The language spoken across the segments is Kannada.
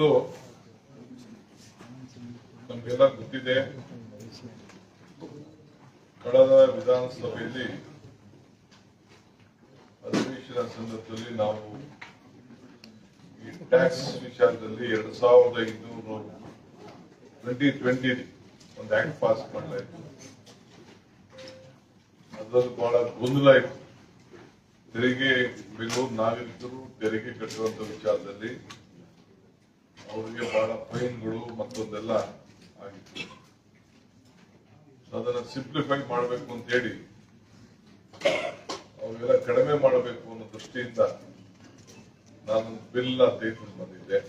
ಮೊದಲು ನಮ್ಗೆಲ್ಲ ಗೊತ್ತಿದೆ. ಕಳೆದ ವಿಧಾನಸಭೆಯಲ್ಲಿ ಅಧಿವೇಶನ ಸಂದರ್ಭದಲ್ಲಿ ನಾವು ಈ ಟ್ಯಾಕ್ಸ್ ವಿಚಾರದಲ್ಲಿ ಎರಡ್ ಸಾವಿರದ ಇನ್ನೂರು ಟ್ವೆಂಟಿ ಟ್ವೆಂಟಿ ಒಂದು ಆಕ್ಟ್ ಪಾಸ್ ಮಾಡಲಾಯಿತು. ಅದರಲ್ಲಿ ಬಹಳ ಗೊಂದಲ ಇತ್ತು. ತೆರಿಗೆ, ಬೆಂಗಳೂರು ನಾಗರಿಕರು ತೆರಿಗೆ ಕಟ್ಟುವಂತ ವಿಚಾರದಲ್ಲಿ ಅವರಿಗೆ ಬಹಳ ಫೈನ್ಗಳು ಮತ್ತೊಂದೆಲ್ಲ ಆಗಿತ್ತು. ಅದನ್ನ ಸಿಂಪ್ಲಿಫೈ ಮಾಡಬೇಕು ಅಂತ ಹೇಳಿ, ಅವೆಲ್ಲ ಕಡಿಮೆ ಮಾಡಬೇಕು ಅನ್ನೋ ದೃಷ್ಟಿಯಿಂದ ನಾನು ಬಿಲ್ ತೆಗೆದುಕೊಂಡು ಬಂದಿದ್ದೆ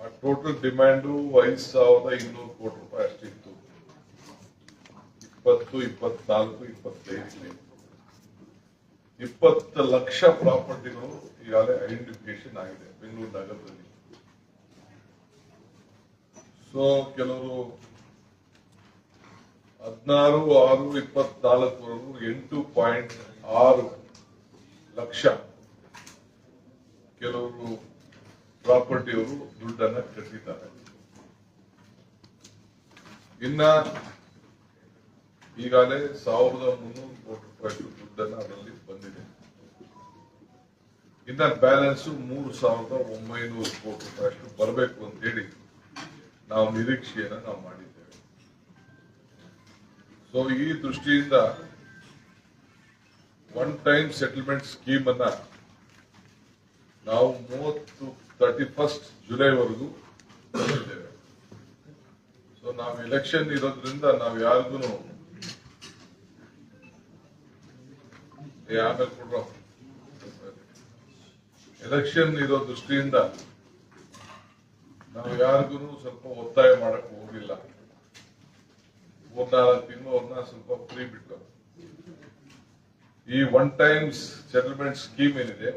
ಆ ಟೋಟಲ್ ಡಿಮ್ಯಾಂಡು ಐದು ಸಾವಿರದ ಇನ್ನೂರು ಕೋಟಿ ರೂಪಾಯಿ ಅಷ್ಟಿತ್ತು. ಇಪ್ಪತ್ತು, ಇಪ್ಪತ್ನಾಲ್ಕು ಇಪ್ಪತ್ತೈದಕ್ಕೆ ಇಪ್ಪತ್ತು ಲಕ್ಷ ಪ್ರಾಪರ್ಟಿಗಳು ಈಗಾಗಲೇ ಐಡೆಂಟಿಫಿಕೇಶನ್ ಆಗಿದೆ, ಬೆಂಗಳೂರು ನಗರದಲ್ಲಿ. ಸೊ ಕೆಲವರು ಹದಿನಾರು, ಆರು ಇಪ್ಪತ್ನಾಲ್ಕವರೆಗೂ ಎಂಟು ಪಾಯಿಂಟ್ ಆರು ಲಕ್ಷ ಕೆಲವರು ಪ್ರಾಪರ್ಟಿಯವರು ದುಡ್ಡನ್ನ ಕಟ್ಟಿದ್ದಾರೆ. ಇನ್ನ ಈಗಾಗಲೇ ಸಾವಿರದ ಮುನ್ನೂರು ಕೋಟಿ ರೂಪಾಯಿ ದುಡ್ಡನ್ನ ಅದರಲ್ಲಿ ಬಂದಿದೆ. ಇನ್ನ ಬ್ಯಾಲೆನ್ಸ್ ಮೂರು ಸಾವಿರದ ಒಂಬೈನೂರು ಕೋಟಿ ರೂಪಾಯಿ ಅಷ್ಟು ಬರಬೇಕು ಅಂತ ಹೇಳಿ ನಾವು ನಿರೀಕ್ಷೆಯನ್ನ ನಾವು ಮಾಡಿದ್ದೇವೆ. ಸೊ ಈ ದೃಷ್ಟಿಯಿಂದ ಒನ್ ಟೈಮ್ ಸೆಟಲ್ಮೆಂಟ್ ಸ್ಕೀಮ್ ಅನ್ನ ನಾವು ಮೂವತ್ತು ತರ್ಟಿ ಫಸ್ಟ್ ಜುಲೈವರೆಗೂ ಸೊ ನಾವು ಎಲೆಕ್ಷನ್ ಇರೋದ್ರಿಂದ ನಾವು ಯಾರಿಗೂ ಆಮೇಲೆ ಕೊಡೋ ಎಲೆಕ್ಷನ್ ಇರೋ ದೃಷ್ಟಿಯಿಂದ ನಾವು ಯಾರಿಗೂ ಸ್ವಲ್ಪ ಒತ್ತಾಯ ಮಾಡಕ್ ಹೋಗಿಲ್ಲ. ಮೂರ್ನಾಲ್ಕು ತಿಂಗಳು ಅವ್ರನ್ನ ಸ್ವಲ್ಪ ಫ್ರೀ ಬಿಟ್ಟು. ಈ ಒನ್ ಟೈಮ್ಸ್ ಸೆಟಲ್ಮೆಂಟ್ ಸ್ಕೀಮ್ ಏನಿದೆ,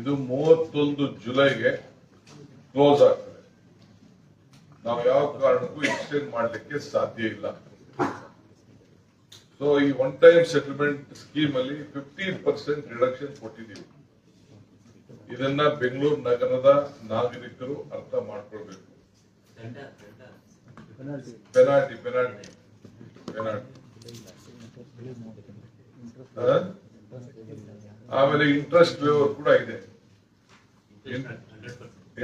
ಇದು ಮೂವತ್ತೊಂದು ಜುಲೈಗೆ ಕ್ಲೋಸ್ ಆಗ್ತದೆ. ನಾವು ಯಾವ ಕಾರಣಕ್ಕೂ ಎಕ್ಸ್ಟೆಂಡ್ ಮಾಡಲಿಕ್ಕೆ ಸಾಧ್ಯ ಇಲ್ಲ. ಸೊ ಈ ಒನ್ ಟೈಮ್ ಸೆಟಲ್ಮೆಂಟ್ ಸ್ಕೀಮ್ ಅಲ್ಲಿ ಫಿಫ್ಟೀನ್ ಪರ್ಸೆಂಟ್ ರಿಡಕ್ಷನ್ ಕೊಟ್ಟಿದ್ದೀವಿ. ಇದನ್ನ ಬೆಂಗಳೂರು ನಗರದ ನಾಗರಿಕರು ಅರ್ಥ ಮಾಡ್ಕೊಳ್ಬೇಕು. ಪೆನಾಲ್ಟಿ ಪೆನಾಲ್ಟಿ ಪೆನಾಲ್ಟಿ ಆಮೇಲೆ ಇಂಟ್ರೆಸ್ಟ್ ವೇವರ್ ಕೂಡ ಇದೆ.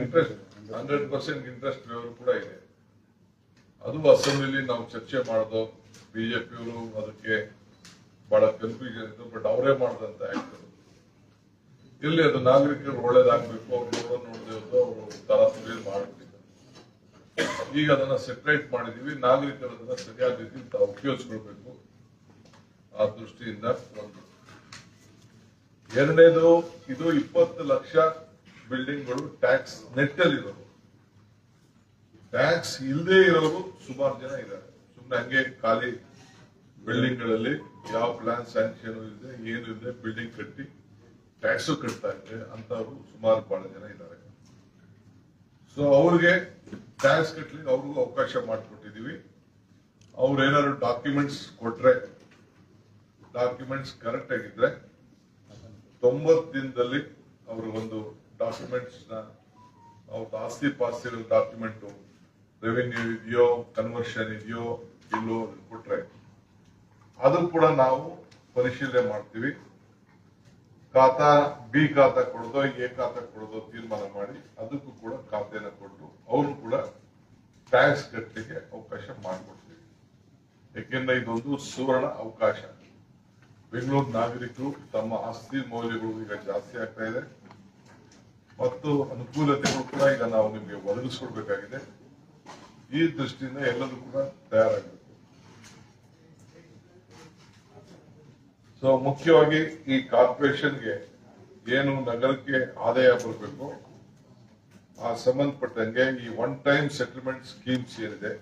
Interest hundred percent interest waiver ಕೂಡ ಇದೆ. ಅದು ಅಸೆಂಬ್ಲಿಲಿ ನಾವು ಚರ್ಚೆ ಮಾಡೋದು ಬಿಜೆಪಿಯವರು ಅದಕ್ಕೆ ಬಹಳ ಕನ್ಫ್ಯೂಷನ್ ಬಟ್ ಅವರೇ ಮಾಡಿದಂತ ಆಕ್ಟ್ ಇಲ್ಲಿ ಅದು ನಾಗರಿಕರು ಒಳ್ಳೇದಾಗಬೇಕು, ಅವ್ರು ನೋಡೋ ನೋಡದೆ ಅವರು ತರಾತುರಿ ಮಾಡಿದ್ರು ಈಗ ಅದನ್ನ ಸೆಪರೇಟ್ ಮಾಡಿದೀವಿ, ನಾಗರಿಕರು ಅದನ್ನ ಸರಿಯಾದ ರೀತಿ ತಾವು ಉಪಯೋಗಿಸ್ಕೊಳ್ಬೇಕು ಆ ದೃಷ್ಟಿಯಿಂದ ಒಂದು ಎರಡನೇದು, ಇದು ಇಪ್ಪತ್ತು ಲಕ್ಷ ಬಿಲ್ಡಿಂಗ್ಗಳು ಟ್ಯಾಕ್ಸ್ ನೆಟ್ಟಲ್ಲಿ ಇರೋದು ಟ್ಯಾಕ್ಸ್ ಇಲ್ಲದೆ ಇರೋರು ಸುಮಾರು ಜನ ಇದ್ದಾರೆ. ಹಂಗೆ ಖಾಲಿ ಬಿಲ್ಡಿಂಗ್ಗಳಲ್ಲಿ ಯಾವ ಪ್ಲಾನ್ ಸ್ಯಾಂಕ್ಷನ್ ಇದೆ, ಏನು ಇದೆ ಬಿಲ್ಡಿಂಗ್ ಕಟ್ಟಿ ಟ್ಯಾಕ್ಸ್ ಕಟ್ತಾ ಇದೆ ಅಂತವರು ಸುಮಾರು ಬಹಳ ಜನ ಇದ್ದಾರೆ. ಸೊ ಅವ್ರಿಗೆ ಟ್ಯಾಕ್ಸ್ ಕಟ್ಲಿಕ್ಕೆ ಅವ್ರಿಗೂ ಅವಕಾಶ ಮಾಡಿಕೊಟ್ಟಿದೀವಿ ಅವ್ರು ಏನಾದ್ರು ಡಾಕ್ಯುಮೆಂಟ್ಸ್ ಕೊಟ್ರೆ ಡಾಕ್ಯುಮೆಂಟ್ಸ್ ಕರೆಕ್ಟ್ ಆಗಿದ್ರೆ ತೊಂಬತ್ತು ದಿನದಲ್ಲಿ ಅವರು ಒಂದು ಡಾಕ್ಯುಮೆಂಟ್ಸ್ನ ಅವ್ರ ಆಸ್ತಿ ಪಾಸ್ತಿ ಡಾಕ್ಯುಮೆಂಟ್ ರೆವಿನ್ಯೂ ಇದೆಯೋ ಕನ್ವರ್ಷನ್ ಇದೆಯೋ ಇಲ್ಲೋ ಕೊಟ್ರೆ ಅದು ಕೂಡ ನಾವು ಪರಿಶೀಲನೆ ಮಾಡ್ತೀವಿ. ಖಾತಾ ಬಿ ಖಾತಾ ಕೊಡೋದೋ, ಎ ಖಾತ ಕೊಡೋದೋ ತೀರ್ಮಾನ ಮಾಡಿ ಅದಕ್ಕೂ ಕೂಡ ಖಾತೆನ ಕೊಟ್ಟು ಅವರು ಕೂಡ ಟ್ಯಾಕ್ಸ್ ಕಟ್ಟಲಿಕ್ಕೆ ಅವಕಾಶ ಮಾಡಿಕೊಡ್ತೀವಿ. ಯಾಕೆಂದ್ರೆ ಇದೊಂದು ಸುವರ್ಣ ಅವಕಾಶ. ಬೆಂಗಳೂರು ನಾಗರಿಕರು ತಮ್ಮ ಆಸ್ತಿ ಮೌಲ್ಯಗಳು ಈಗ ಜಾಸ್ತಿ ಆಗ್ತಾ ಇದೆ. ಮತ್ತು ಅನುಕೂಲತೆಗಳು ಕೂಡ ಈಗ ನಾವು ನಿಮಗೆ ಒದಗಿಸ್ಕೊಡ್ಬೇಕಾಗಿದೆ. ಈ ದೃಷ್ಟಿಯಿಂದ ಎಲ್ಲರೂ ಕೂಡ ತಯಾರಾಗಬೇಕು ಸೊ ಮುಖ್ಯವಾಗಿ ಈ ಕಾರ್ಪೊರೇಷನ್ಗೆ ಏನು ನಗರಕ್ಕೆ ಆದಾಯ ಬರಬೇಕು, ಆ ಸಂಬಂಧಪಟ್ಟಂಗೆ ಈ ಒನ್ ಟೈಮ್ ಸೆಟಲ್ಮೆಂಟ್ ಸ್ಕೀಮ್ಸ್ ಏನಿದೆ,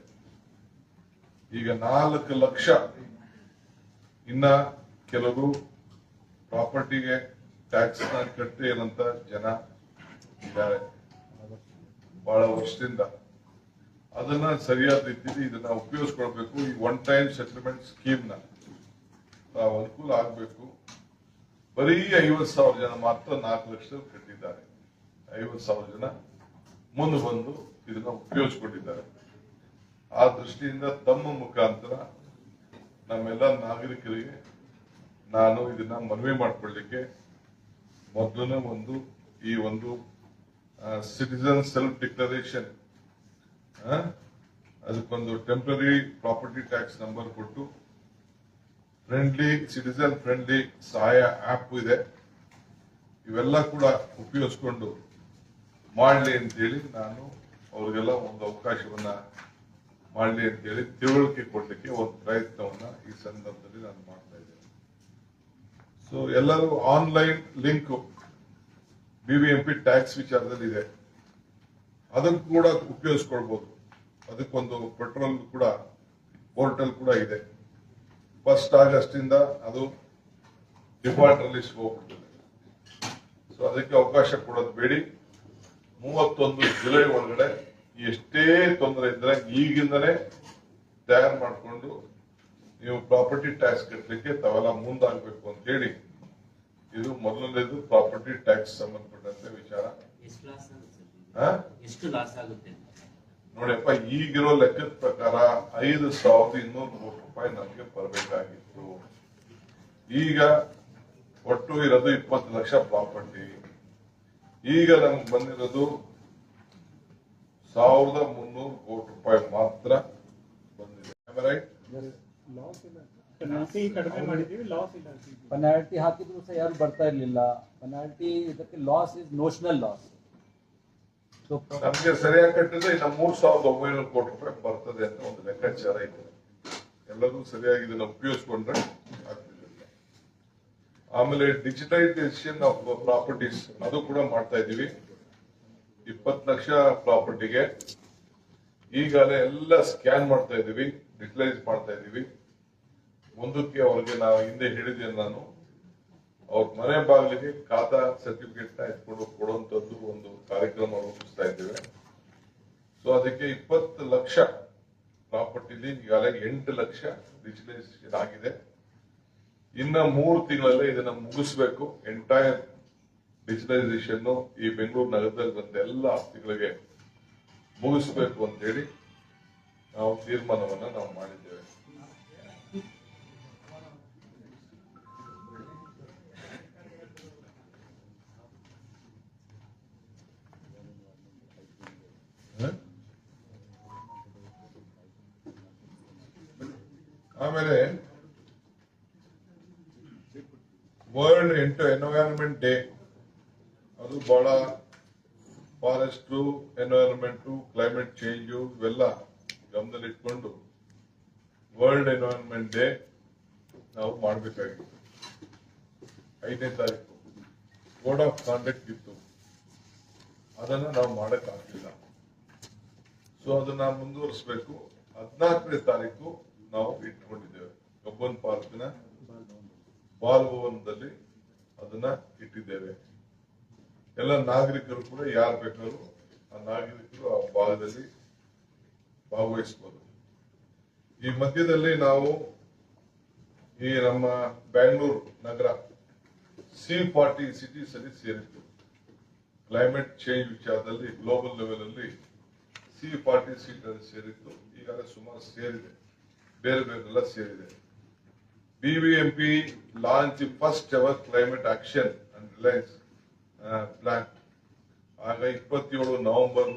ಈಗ ನಾಲ್ಕು ಲಕ್ಷ ಇನ್ನ ಕೆಲವರು ಪ್ರಾಪರ್ಟಿಗೆ ಟ್ಯಾಕ್ಸ್ನ ಇರೋಂತ ಜನ ಇದ್ದಾರೆ. ಬಹಳ ವರ್ಷದಿಂದ. ಅದನ್ನ ಸರಿಯಾದ ರೀತಿಯಲ್ಲಿ ಇದನ್ನ ಉಪಯೋಗಿಸ್ಕೊಳ್ಬೇಕು ಈ ಒನ್ ಟೈಮ್ ಸೆಟಲ್ಮೆಂಟ್ ಸ್ಕೀಮ್ನ. ತಾವು ಅನುಕೂಲ ಆಗಬೇಕು. ಬರೀ ಐವತ್ತು ಸಾವಿರ ಜನ ಮಾತ್ರ ನಾಲ್ಕು ಲಕ್ಷ ಕಟ್ಟಿದ್ದಾರೆ. ಐವತ್ತು ಸಾವಿರ ಜನ ಮುಂದೆ ಬಂದು ಇದನ್ನ ಉಪಯೋಗಿಸ್ಕೊಂಡಿದ್ದಾರೆ. ಆ ದೃಷ್ಟಿಯಿಂದ ತಮ್ಮ ಮುಖಾಂತರ ನಮ್ಮೆಲ್ಲ ನಾಗರಿಕರಿಗೆ ನಾನು ಇದನ್ನ ಮನವಿ ಮಾಡಿಕೊಳ್ಳಿಕ್ಕೆ ಮೊದಲನೇ ಒಂದು ಈ ಒಂದು ಸಿಟಿಸನ್ ಸೆಲ್ಫ್ ಡಿಕ್ಲರೇಷನ್ ಅದಕ್ಕೊಂದು ಟೆಂಪರರಿ ಪ್ರಾಪರ್ಟಿ ಟ್ಯಾಕ್ಸ್ ನಂಬರ್ ಕೊಟ್ಟು ಫ್ರೆಂಡ್ಲಿ ಸಿಟಿಸನ್ ಫ್ರೆಂಡ್ಲಿ ಸಹಾಯ ಆಪ್ ಇದೆ. ಇವೆಲ್ಲ ಕೂಡ ಉಪಯೋಗಿಸ್ಕೊಂಡು ಮಾಡಲಿ ಅಂತೇಳಿ ನಾನು ಅವ್ರಿಗೆಲ್ಲ ಒಂದು ಅವಕಾಶವನ್ನ ಮಾಡಲಿ ಅಂತೇಳಿ ತಿಳುವಳಿಕೆ ಕೊಡಲಿಕ್ಕೆ ಒಂದು ಪ್ರಯತ್ನವನ್ನ ಈ ಸಂದರ್ಭದಲ್ಲಿ ನಾನು ಮಾಡ್ತಾ ಇದ್ದೇನೆ. ಸೊ ಎಲ್ಲರೂ ಆನ್ಲೈನ್ ಲಿಂಕ್ ಬಿಬಿಎಂಪಿ ಟ್ಯಾಕ್ಸ್ ವಿಚಾರದಲ್ಲಿ ಇದೆ. ಅದನ್ನು ಕೂಡ ಉಪಯೋಗಿಸ್ಕೊಳ್ಬಹುದು ಅದಕ್ಕೊಂದು ಪೆಟ್ರೋಲ್ ಕೂಡ ಪೋರ್ಟಲ್ ಕೂಡ ಇದೆ. ಫಸ್ಟ್ ಆಗಸ್ಟಿಂದ ಇಂದ ಅದು ಡಿಫಾಲ್ಟ್ ಅಲ್ಲಿ ಹೋಗ್ಬಿಡ್ತದೆ ಸೊ ಅದಕ್ಕೆ ಅವಕಾಶ ಕೊಡೋದು ಬೇಡಿ. ಮೂವತ್ತೊಂದು ಜುಲೈ ಒಳಗಡೆ ಎಷ್ಟೇ ತೊಂದರೆ ಇದ್ರೆ ಈಗಿಂದನೇ ತಯಾರು ಮಾಡಿಕೊಂಡು ನೀವು ಪ್ರಾಪರ್ಟಿ ಟ್ಯಾಕ್ಸ್ ಕಟ್ಟಲಿಕ್ಕೆ ತಾವೆಲ್ಲ ಮುಂದಾಗಬೇಕು ಅಂತ ಹೇಳಿ. ಇದು ಮೊದಲನೇದು ಪ್ರಾಪರ್ಟಿ ಟ್ಯಾಕ್ಸ್ ಸಂಬಂಧಪಟ್ಟಂತೆ ವಿಚಾರ. ಎಷ್ಟು ಲಾಸ್ ಆಗುತ್ತೆ ನೋಡಪ್ಪ ಈಗಿರೋ ಲೆಕ್ಕದ ಪ್ರಕಾರ ಐದು ಸಾವಿರದ ಇನ್ನೂರು ಕೋಟಿ ರೂಪಾಯಿ ನಮಗೆ ಬರಬೇಕಾಗಿತ್ತು. ಈಗ ಒಟ್ಟು ಇರೋದು ಇಪ್ಪತ್ತು ಲಕ್ಷ ಪ್ರಾಪರ್ಟಿ. ಈಗ ನಮ್ಗೆ ಬಂದಿರೋದು ಸಾವಿರದ ಮುನ್ನೂರು ಕೋಟಿ ರೂಪಾಯಿ ಮಾತ್ರ ಬಂದಿದೆ. ರೈಟ್ ಲಾಸ್ ಇಲ್ಲ. ಪೆನಾಲ್ಟಿ ಹಾಕಿದ್ರು ಸಹ ಯಾರು ಬರ್ತಾ ಇರಲಿಲ್ಲ. ಪೆನಾಲ್ಟಿ ಇದಕ್ಕೆ ಲಾಸ್ ಇಸ್ ನೋಷನಲ್ ಲಾಸ್ ನಮ್ಗೆ ಸರಿಯಾಗಿ ಕಟ್ಟಿದ್ರೆ ಇನ್ನು ಮೂರ್ ಸಾವಿರದ ಒಂಬೈನೂರು ಕೋಟಿ ರೂಪಾಯಿ ಬರ್ತದೆ ಅಂತ ಒಂದು ಲೆಕ್ಕಾಚಾರ ಇದೆ. ಎಲ್ಲರೂ ಸರಿಯಾಗಿ ಇದನ್ನ ಉಪಯೋಗಿಸ್ಕೊಂಡ್ರೆ ಆಮೇಲೆ ಡಿಜಿಟೈಸೇಷನ್ ಆಫ್ ಪ್ರಾಪರ್ಟೀಸ್, ಅದು ಕೂಡ ಮಾಡ್ತಾ ಇದೀವಿ ಇಪ್ಪತ್ತು ಲಕ್ಷ ಪ್ರಾಪರ್ಟಿಗೆ. ಈಗಾಗಲೇ ಎಲ್ಲ ಸ್ಕ್ಯಾನ್ ಮಾಡ್ತಾ ಇದೀವಿ ಡಿಜಿಟಲೈಸ್ ಮಾಡ್ತಾ ಇದೀವಿ ಮುಂದಕ್ಕೆ ಅವ್ರಿಗೆ ನಾವು ಹಿಂದೆ ಹೇಳಿದ್ದೇನೆ ನಾನು. ಅವ್ರ ಮನೆ ಬಾಗಿಲಿಗೆ ಖಾತಾ ಸರ್ಟಿಫಿಕೇಟ್ನ ಎತ್ಕೊಂಡು ಕೊಡುವಂತದ್ದು ಒಂದು ಕಾರ್ಯಕ್ರಮ ರೂಪಿಸ್ತಾ ಇದ್ದೇವೆ. ಸೊ ಅದಕ್ಕೆ ಇಪ್ಪತ್ತು ಲಕ್ಷ ಪ್ರಾಪರ್ಟಿಲಿ ಈಗಾಗಲೇ ಎಂಟು ಲಕ್ಷ ಡಿಜಿಟಲೈಸೇಷನ್ ಆಗಿದೆ. ಇನ್ನ ಮೂರು ತಿಂಗಳಲ್ಲೇ ಇದನ್ನ ಮುಗಿಸ್ಬೇಕು. ಎಂಟೈರ್ ಡಿಜಿಟಲೈಸೇಷನ್ ಈ ಬೆಂಗಳೂರು ನಗರದಲ್ಲಿ ಬಂದ ಎಲ್ಲ ಆಸ್ತಿಗಳಿಗೆ ಮುಗಿಸ್ಬೇಕು ಅಂತ ಹೇಳಿ ನಾವು ತೀರ್ಮಾನವನ್ನ ನಾವು ಮಾಡಿದ್ದೇವೆ. ಆಮೇಲೆ ವರ್ಲ್ಡ್ ಎಂಟು ಎನ್ವೈರನ್ಮೆಂಟ್ ಡೇ ಅದು ಬಹಳ ಫಾರೆಸ್ಟ್ ಎನ್ವೈರನ್ಮೆಂಟ್ ಕ್ಲೈಮೇಟ್ ಚೇಂಜ್ ಇವೆಲ್ಲ ಗಮನದಲ್ಲಿಟ್ಕೊಂಡು ವರ್ಲ್ಡ್ ಎನ್ವೈರನ್ಮೆಂಟ್ ಡೇ ನಾವು ಮಾಡಬೇಕಾಗಿತ್ತು. ಐದನೇ ತಾರೀಕು ಕೋಡ್ ಆಫ್ ಕಾಂಡಕ್ಟ್ ಇತ್ತು. ಅದನ್ನ ನಾವು ಮಾಡೋಕ್ಕಾಗಲಿಲ್ಲ. ಸೊ ಅದನ್ನ ಮುಂದುವರಿಸಬೇಕು. ಹದಿನಾಲ್ಕನೇ ತಾರೀಕು ನಾವು ಇಟ್ಕೊಂಡಿದ್ದೇವೆ ಕಬ್ಬನ್ ಪಾರ್ಕ್ನ ಬಾಲ್ ಭವನದಲ್ಲಿ ಅದನ್ನ ಇಟ್ಟಿದ್ದೇವೆ. ಎಲ್ಲ ನಾಗರಿಕರು ಕೂಡ ಯಾರು ಬೇಕಾದ್ರೂ ಆ ನಾಗರಿಕರು ಆ ಭಾಗದಲ್ಲಿ ಭಾಗವಹಿಸಬಹುದು ಈ ಮಧ್ಯದಲ್ಲಿ ನಾವು ಈ ನಮ್ಮ ಬ್ಯಾಂಗ್ಳೂರು ನಗರ ಸಿ ಫಾರ್ಟಿ ಸಿಟೀಸ್ ಅಲ್ಲಿ ಸೇರಿತ್ತು ಕ್ಲೈಮೇಟ್ ಚೇಂಜ್ ವಿಚಾರದಲ್ಲಿ, ಗ್ಲೋಬಲ್ ಲೆವೆಲ್ ಅಲ್ಲಿ ಸಿ ಫಾರ್ಟಿ ಸೀಟ್ ಸೇರಿತ್ತು ಈಗಾಗಲೇ ಸುಮಾರು ಸೇರಿದೆ. ಬೇರೆ ಬೇರೆಲ್ಲ ಸೇರಿದೆ. BBMP launch first our climate action and resilience plan ಆಗ ಇಪ್ಪತ್ತೇಳು ನವೆಂಬರ್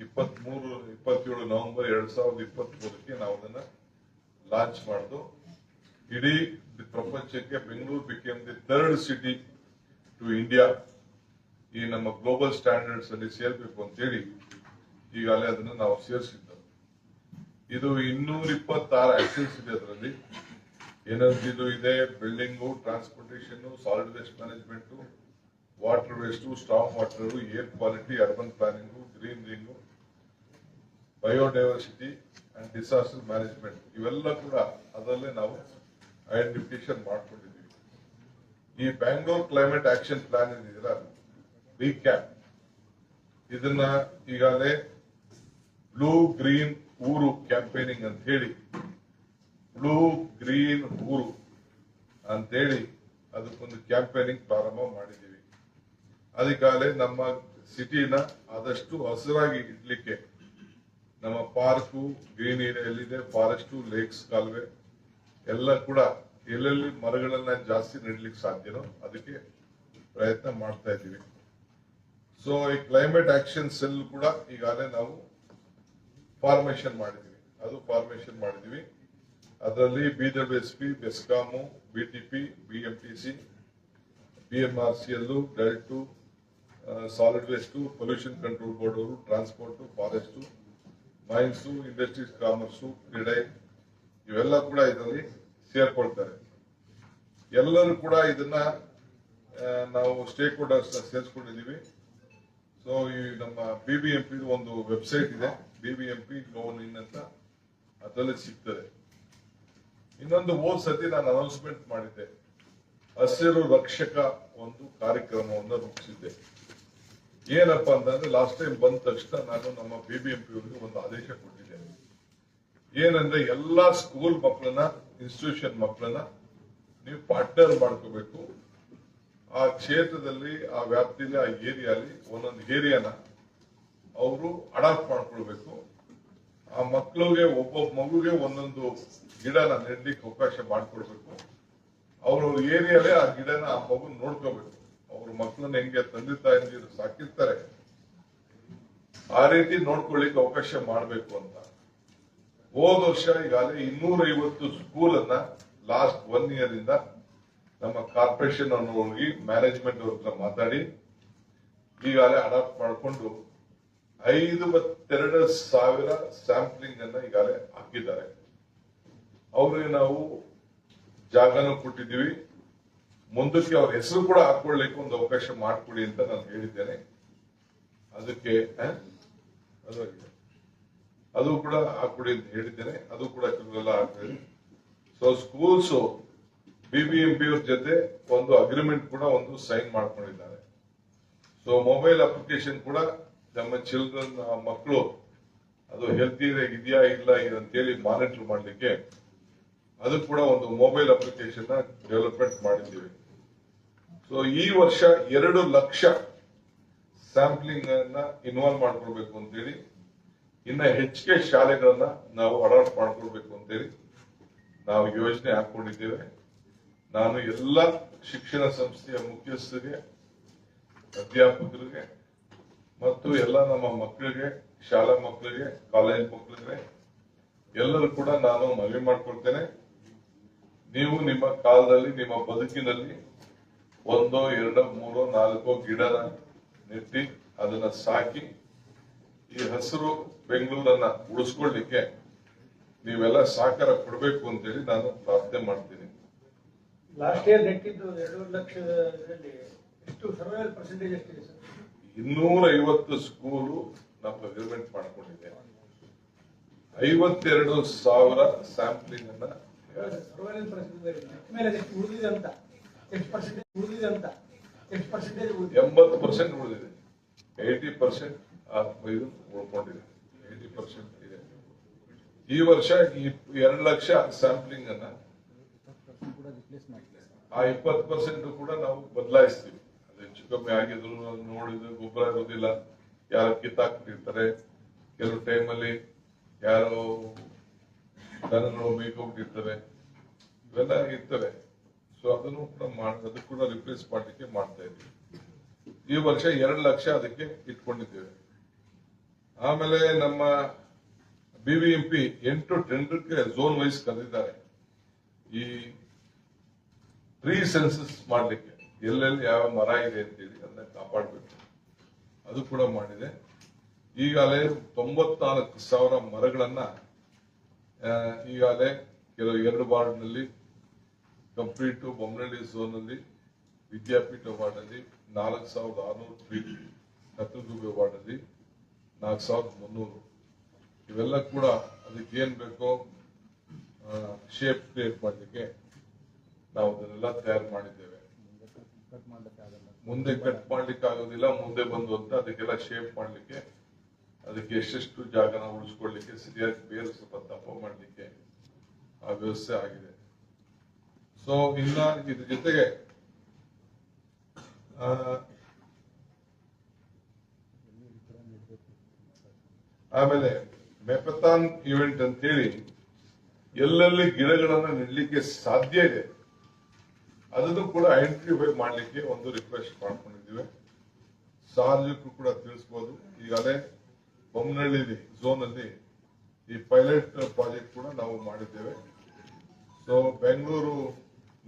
ಇಪ್ಪತ್ಮೂರು, ಇಪ್ಪತ್ತೇಳು ನವೆಂಬರ್ ಎರಡ್ ಸಾವಿರದ ಇಪ್ಪತ್ತ್ ಮೂರಕ್ಕೆ ನಾವು ಅದನ್ನ ಲಾಂಚ್ ಮಾಡಿದ್ದು ಇಡೀ ಪ್ರಪಂಚಕ್ಕೆ Bengaluru became the third city to India ಈ ನಮ್ಮ ಗ್ಲೋಬಲ್ ಸ್ಟ್ಯಾಂಡರ್ಡ್ಸ್ ಅಲ್ಲಿ ಸೇರ್ಬೇಕು ಅಂತೇಳಿ ಈಗಾಗಲೇ ಅದನ್ನ ನಾವು ಸೇರಿಸಿದ್ದು ಇದು ಇನ್ನೂರ ಇಪ್ಪತ್ತಾರು ಆಕ್ಷನ್ಸ್ ಇದೆ ಅದರಲ್ಲಿ. ಎನರ್ಜಿದು ಇದೆ building transportation solid waste management water waste strong water air quality urban planning greening biodiversity and disaster management ಇವೆಲ್ಲ ಕೂಡ ಅದರಲ್ಲೇ ನಾವು ಐಡೆಂಟಿಫಿಕೇಶನ್ ಮಾಡ್ಕೊಂಡಿದ್ದೀವಿ. ಈ ಬ್ಯಾಂಗ್ಳೂರ್ ಕ್ಲೈಮೇಟ್ ಆಕ್ಷನ್ ಪ್ಲಾನ್ ಏನಿದೆಯಲ್ಲ ರೀಕ್ಯಾಪ್ ಇದನ್ನ ಈಗಾಗಲೇ ಬ್ಲೂ ಗ್ರೀನ್ ಊರು ಕ್ಯಾಂಪೇನಿಂಗ್ ಅಂತ ಹೇಳಿ. ಬ್ಲೂ, ಗ್ರೀನ್ ಊರು ಅಂತೇಳಿ ಅದಕ್ಕೊಂದು ಕ್ಯಾಂಪೇನಿಂಗ್ ಪ್ರಾರಂಭ ಮಾಡಿದ್ದೀವಿ. ಅದಕ್ಕಾಗಲೇ ನಮ್ಮ ಸಿಟಿನ ಆದಷ್ಟು ಹಸಿರಾಗಿ ಇಡ್ಲಿಕ್ಕೆ ನಮ್ಮ ಪಾರ್ಕು, ಗ್ರೀನ್ ಏರಿಯಾ ಎಲ್ಲಿದೆ ಫಾರೆಸ್ಟು, ಲೇಕ್ಸ್ ಕಾಲುವೆ ಎಲ್ಲ ಕೂಡ ಎಲ್ಲೆಲ್ಲಿ ಮರಗಳನ್ನ ಜಾಸ್ತಿ ನೆಡ್ಲಿಕ್ಕೆ ಸಾಧ್ಯನೋ ಅದಕ್ಕೆ ಪ್ರಯತ್ನ ಮಾಡ್ತಾ ಇದ್ದೀವಿ. ಸೊ ಈ ಕ್ಲೈಮೇಟ್ ಆಕ್ಷನ್ ಸೆಲ್ ಕೂಡ ಈಗಾಗಲೇ ನಾವು ಫಾರ್ಮೇಶನ್ ಮಾಡಿದ್ವಿ. ಅದು ಫಾರ್ಮೇಶನ್ ಮಾಡಿದ್ವಿ. ಅದರಲ್ಲಿ Bidar S P BESCOM BTP C ಎಲ್ಲು ಡೆಲ್ಟು solid waste pollution control board ಅವರು transport forest mines industries commerce ಕ್ರೀಡೆ ಇವೆಲ್ಲ ಕೂಡ ಇದರಲ್ಲಿ ಸೇರ್ಕೊಳ್ತಾರೆ. ಎಲ್ಲರೂ ಕೂಡ ಇದನ್ನ ನಾವು ಸ್ಟೇಕ್ ಹೋಲ್ಡರ್ಸ್ ಸೇರಿಸ್ಕೊಂಡಿದೀವಿ. ಸೊ ಈ ನಮ್ಮ ಬಿ ಬಿ ಬಿಬಿಎಂಪಿ ಒಂದು ವೆಬ್ಸೈಟ್ ಇದೆ. B B M P gov in ಅಂತ ಅದರಲ್ಲಿ ಸಿಗ್ತದೆ. ಇನ್ನೊಂದು ಹೋದ್ ಸತಿ ನಾನು ಅನೌನ್ಸ್ಮೆಂಟ್ ಮಾಡಿದ್ದೆ. ಹಸಿರು ರಕ್ಷಕ ಒಂದು ಕಾರ್ಯಕ್ರಮವನ್ನು ರೂಪಿಸಿದ್ದೆ. ಏನಪ್ಪ ಅಂತಂದ್ರೆ ಲಾಸ್ಟ್ ಟೈಮ್ ಬಂದ ತಕ್ಷಣ ನಾನು ನಮ್ಮ ಬಿ ಬಿ ಎಂ ಪಿ ಅವರಿಗೆ ಒಂದು ಆದೇಶ ಕೊಟ್ಟಿದ್ದೇನೆ. ಏನಂದ್ರೆ, ಎಲ್ಲಾ ಸ್ಕೂಲ್ ಮಕ್ಕಳನ್ನ ಇನ್ಸ್ಟಿಟ್ಯೂಷನ್ ಮಕ್ಕಳನ್ನ ನೀವು ಪಾರ್ಟ್ನರ್ ಮಾಡ್ಕೋಬೇಕು. ಆ ಕ್ಷೇತ್ರದಲ್ಲಿ, ಆ ವ್ಯಾಪ್ತಿಯಲ್ಲಿ, ಆ ಏರಿಯಾಲಿ ಒಂದೊಂದು ಏರಿಯಾನ ಅವರು ಅಡಾಪ್ಟ್ ಮಾಡ್ಕೊಳ್ಬೇಕು. ಆ ಮಕ್ಕಳಿಗೆ ಒಬ್ಬೊಬ್ಬ ಮಗುಗೆ ಒಂದೊಂದು ಗಿಡನ ನೆಡ್ಲಿಕ್ಕೆ ಅವಕಾಶ ಮಾಡಿಕೊಡ್ಬೇಕು. ಅವರು ಏರಿಯಾಲೇ ಆ ಗಿಡನ ಆ ಮಗು ನೋಡ್ಕೋಬೇಕು. ಅವ್ರ ಮಕ್ಕಳನ್ನ ಹೆಂಗೆ ತಂದೆ ತಾಯಿ ಸಾಕಿರ್ತಾರೆ. ಆ ರೀತಿ ನೋಡ್ಕೊಳ್ಳಿಕ್ಕೆ ಅವಕಾಶ ಮಾಡಬೇಕು ಅಂತ. ಹೋದ ವರ್ಷ ಈಗಾಗಲೇ ಇನ್ನೂರ ಐವತ್ತು ಸ್ಕೂಲ್ ಅನ್ನ ಲಾಸ್ಟ್ ಒನ್ ಇಯರ್ ಇಂದ ನಮ್ಮ ಕಾರ್ಪೊರೇಷನ್ ಅನ್ನು ಹೋಗಿ ಮ್ಯಾನೇಜ್ಮೆಂಟ್ ಹತ್ರ ಮಾತಾಡಿ, ಈಗಾಗಲೇ ಅಡಾಪ್ಟ್ ಮಾಡಿಕೊಂಡು ಐವತ್ತೆರಡು ಸಾವಿರ ಸ್ಯಾಂಪ್ಲಿಂಗ್ ಅನ್ನ ಈಗಾಗಲೇ ಹಾಕಿದ್ದಾರೆ. ಅವ್ರಿಗೆ ನಾವು ಜಾಗನೂ ಕೊಟ್ಟಿದ್ದೀವಿ. ಮುಂದಕ್ಕೆ ಅವ್ರ ಹೆಸರು ಕೂಡ ಹಾಕೊಳ್ಳಿಕ್ಕೆ ಒಂದು ಅವಕಾಶ ಮಾಡಿಕೊಡಿ ಅಂತ ನಾನು ಹೇಳಿದ್ದೇನೆ. ಅದಕ್ಕೆ? ಅದು ಕೂಡ ಹಾಕೊಡಿ ಅಂತ ಹೇಳಿದ್ದೇನೆ. ಅದು ಕೂಡ ಕೆಲವೆಲ್ಲ ಆಗ್ತದೆ ಸೊ ಸ್ಕೂಲ್ಸ್ ಬಿಬಿಎಂಪಿ ಅವ್ರ ಜೊತೆ ಒಂದು ಅಗ್ರಿಮೆಂಟ್ ಕೂಡ ಒಂದು ಸೈನ್ ಮಾಡ್ಕೊಂಡಿದ್ದಾರೆ. ಸೊ ಮೊಬೈಲ್ ಅಪ್ಲಿಕೇಶನ್ ಕೂಡ ನಮ್ಮ ಚಿಲ್ಡ್ರನ್ ಮಕ್ಕಳು ಅದು ಹೆಲ್ತಿ ಇದೆಯಾ ಇಲ್ಲ ಅಂತೇಳಿ ಮಾನಿಟರ್ ಮಾಡಲಿಕ್ಕೆ ಅದು ಕೂಡ ಒಂದು ಮೊಬೈಲ್ ಅಪ್ಲಿಕೇಶನ್ ಡೆವಲಪ್ಮೆಂಟ್ ಮಾಡಿದ್ದೀವಿ. ಸೊ ಈ ವರ್ಷ ಎರಡು ಲಕ್ಷ ಸ್ಯಾಂಪ್ಲಿಂಗ್ ಅನ್ನ ಇನ್ವಾಲ್ವ್ ಮಾಡ್ಕೊಳ್ಬೇಕು ಅಂತೇಳಿ, ಇನ್ನ ಹೆಚ್ಚಿಗೆ ಶಾಲೆಗಳನ್ನ ನಾವು ಅಡಾಪ್ಟ್ ಮಾಡ್ಕೊಳ್ಬೇಕು ಅಂತೇಳಿ ನಾವು ಯೋಜನೆ ಹಾಕೊಂಡಿದ್ದೇವೆ ನಾನು ಎಲ್ಲ ಶಿಕ್ಷಣ ಸಂಸ್ಥೆಯ ಮುಖ್ಯಸ್ಥರಿಗೆ, ಅಧ್ಯಾಪಕರಿಗೆ ಮತ್ತು ಎಲ್ಲ ನಮ್ಮ ಮಕ್ಕಳಿಗೆ, ಶಾಲಾ ಮಕ್ಕಳಿಗೆ, ಕಾಲೇಜ್ ಮಕ್ಕಳಿಗೆ, ಎಲ್ಲರೂ ಕೂಡ ನಾನು ಮನವಿ ಮಾಡ್ಕೊಳ್ತೇನೆ. ನೀವು ನಿಮ್ಮ ಕಾಲದಲ್ಲಿ, ನಿಮ್ಮ ಬದುಕಿನಲ್ಲಿ ಒಂದೋ, ಎರಡೋ, ಮೂರೋ, ನಾಲ್ಕೋ ಗಿಡನ ನೆಟ್ಟಿ ಅದನ್ನ ಸಾಕಿ, ಈ ಹಸಿರು ಬೆಂಗಳೂರನ್ನ ಉಳಿಸ್ಕೊಳ್ಳಿಕ್ಕೆ ನೀವೆಲ್ಲ ಸಹಕಾರ ಕೊಡಬೇಕು ಅಂತೇಳಿ ನಾನು ಪ್ರಾರ್ಥನೆ ಮಾಡ್ತೀನಿ. ಲಾಸ್ಟ್ ಇಯರ್ ನೆಟ್ಟಿದ್ದು ಎರಡು ಲಕ್ಷದಲ್ಲಿ ಎಷ್ಟು ಸರ್ವೈವಲ್ ಪರ್ಸೆಂಟೇಜ್ ಎಷ್ಟಿದೆ ಸರ್ ಇನ್ನೂರ ಐವತ್ತು ಸ್ಕೂಲು ನಮ್ಮ ಅಗ್ರಿಮೆಂಟ್ ಮಾಡಿಕೊಂಡಿದೆ. ಐವತ್ತೆರಡು ಸಾವಿರ ಸ್ಯಾಂಪ್ಲಿಂಗ್ ಅನ್ನ ಸರ್ವೈವಲ್ ಪರ್ಸೆಂಟೇಜ್ ಮೇಲೆ ಎಷ್ಟು ಉಳಿದಿದೆ ಅಂತ? ಎಷ್ಟು ಪರ್ಸೆಂಟೇಜ್ ಉಳಿದಿದೆ ಅಂತ? ಎಷ್ಟು ಪರ್ಸೆಂಟೇಜ್ ಎಂಬತ್ತು ಪರ್ಸೆಂಟ್ ಉಳಿದಿದೆ. ಏಯ್ಟಿ ಪರ್ಸೆಂಟ್ ಇದು ಉಳ್ಕೊಂಡಿದೆ. ಏಯ್ಟಿ ಪರ್ಸೆಂಟ್ ಇದೆ. ಈ ವರ್ಷ ಈ ಎರಡು ಲಕ್ಷ ಸ್ಯಾಂಪ್ಲಿಂಗ್ ಅನ್ನ ಆ ಇಪ್ಪತ್ತು ಪರ್ಸೆಂಟ್ ಕೂಡ ನಾವು ಬದಲಾಯಿಸ್ತೀವಿ. ಅದು ಹೆಚ್ಚು ಕಮ್ಮಿ ಆಗಿದ್ರು ನೋಡಿದ್ರು ಗೊಬ್ಬರ ಇರೋದಿಲ್ಲ. ಯಾರು ಕಿತ್ತಾಕ್ಬಿಟ್ಟಿರ್ತಾರೆ. ಕೆಲವು ಟೈಮಲ್ಲಿ ಯಾರೋ ದನಗಳು ಮೇಯ್ಕೊಂಡ್ಬಿಟ್ಟಿರ್ತವೆ ಇವೆಲ್ಲ ಇರ್ತವೆ. ಸೊ ಅದನ್ನು ಕೂಡ ಅದಕ್ಕೆ ಕೂಡ ರಿಪ್ಲೇಸ್ ಮಾಡಲಿಕ್ಕೆ ಮಾಡ್ತಾ ಇದ್ದೀವಿ. ಈ ವರ್ಷ ಎರಡು ಲಕ್ಷ ಅದಕ್ಕೆ ಇಟ್ಕೊಂಡಿದ್ದೇವೆ. ಆಮೇಲೆ ನಮ್ಮ ಬಿಬಿಎಂಪಿ ಎಂಟು ಟೆಂಡರ್ಗೆ ಝೋನ್ ವೈಸ್ ಕರೆದಿದ್ದಾರೆ. ಈ ಟ್ರೀ ಸೆನ್ಸಸ್ ಮಾಡಲಿಕ್ಕೆ. ಎಲ್ಲೆಲ್ಲಿ ಯಾವ ಮರ ಇದೆ ಅಂತೇಳಿ ಅದನ್ನ ಕಾಪಾಡಬೇಕು. ಅದು ಕೂಡ ಮಾಡಿದೆ. ಈಗಾಗಲೇ ತೊಂಬತ್ನಾಲ್ಕು ಸಾವಿರ ಮರಗಳನ್ನ ಈಗಾಗಲೇ ಕೆಲವು ಎರಡು ವಾರ್ಡ್ನಲ್ಲಿ, ಕಂಪ್ಲೀಟು ಬೊಮ್ಮನಹಳ್ಳಿ ಝೋನಲ್ಲಿ ವಿದ್ಯಾಪೀಠ ವಾರ್ಡಲ್ಲಿ ನಾಲ್ಕು ಸಾವಿರದ ಆರುನೂರು ಟ್ರೀ ಕತ್ತಲಗುಬ್ಬೆ ವಾರ್ಡಲ್ಲಿ ನಾಲ್ಕು ಸಾವಿರದ ಮುನ್ನೂರು. ಇವೆಲ್ಲ ಕೂಡ ಅದಕ್ಕೆ ಏನು ಬೇಕೋ ಶೇಪ್ ಕ್ರಿಯೇಟ್ ಮಾಡಲಿಕ್ಕೆ ನಾವು ಅದನ್ನೆಲ್ಲ ತಯಾರು ಮಾಡಿದ್ದೇವೆ. ಮುಂದೆ ಕಟ್ ಮಾಡ್ಲಿಕ್ಕೆ ಆಗೋದಿಲ್ಲ ಮುಂದೆ ಬಂದು ಅಂತ ಅದಕ್ಕೆಲ್ಲ ಶೇಪ್ ಮಾಡ್ಲಿಕ್ಕೆ, ಅದಕ್ಕೆ ಎಷ್ಟೆಷ್ಟು ಜಾಗನ ಉಳಿಸ್ಕೊಳ್ಳಿಕ್ಕೆ, ಸರಿಯಾಗಿ ಬೇರೆ ಸ್ವಲ್ಪ ದಪ್ಪ ಮಾಡ್ಲಿಕ್ಕೆ ಆ ವ್ಯವಸ್ಥೆ ಆಗಿದೆ. ಸೊ ಇನ್ನ ಇದ್ರ ಜೊತೆಗೆ ಆಮೇಲೆ ಮೆಪತಾನ್ ಇವೆಂಟ್ ಅಂತೇಳಿ, ಎಲ್ಲೆಲ್ಲಿ ಗಿಡಗಳನ್ನ ನೆಡ್ಲಿಕ್ಕೆ ಸಾಧ್ಯ ಇದೆ ಅದನ್ನು ಕೂಡ ಐಡೆಂಟಿಫೈ ಮಾಡಲಿಕ್ಕೆ ಒಂದು ರಿಕ್ವೆಸ್ಟ್ ಮಾಡ್ಕೊಂಡಿದ್ದೀವಿ. ಸಾರ್ವಜನಿಕರು ಕೂಡ ತಿಳಿಸ್ಬೋದು. ಈಗಾಗಲೇ ಬೊಮ್ಮನಹಳ್ಳಿ ಝೋನ್ ಅಲ್ಲಿ ಈ ಪೈಲಟ್ ಪ್ರಾಜೆಕ್ಟ್ ಕೂಡ ನಾವು ಮಾಡಿದ್ದೇವೆ. ಸೊ ಬೆಂಗಳೂರು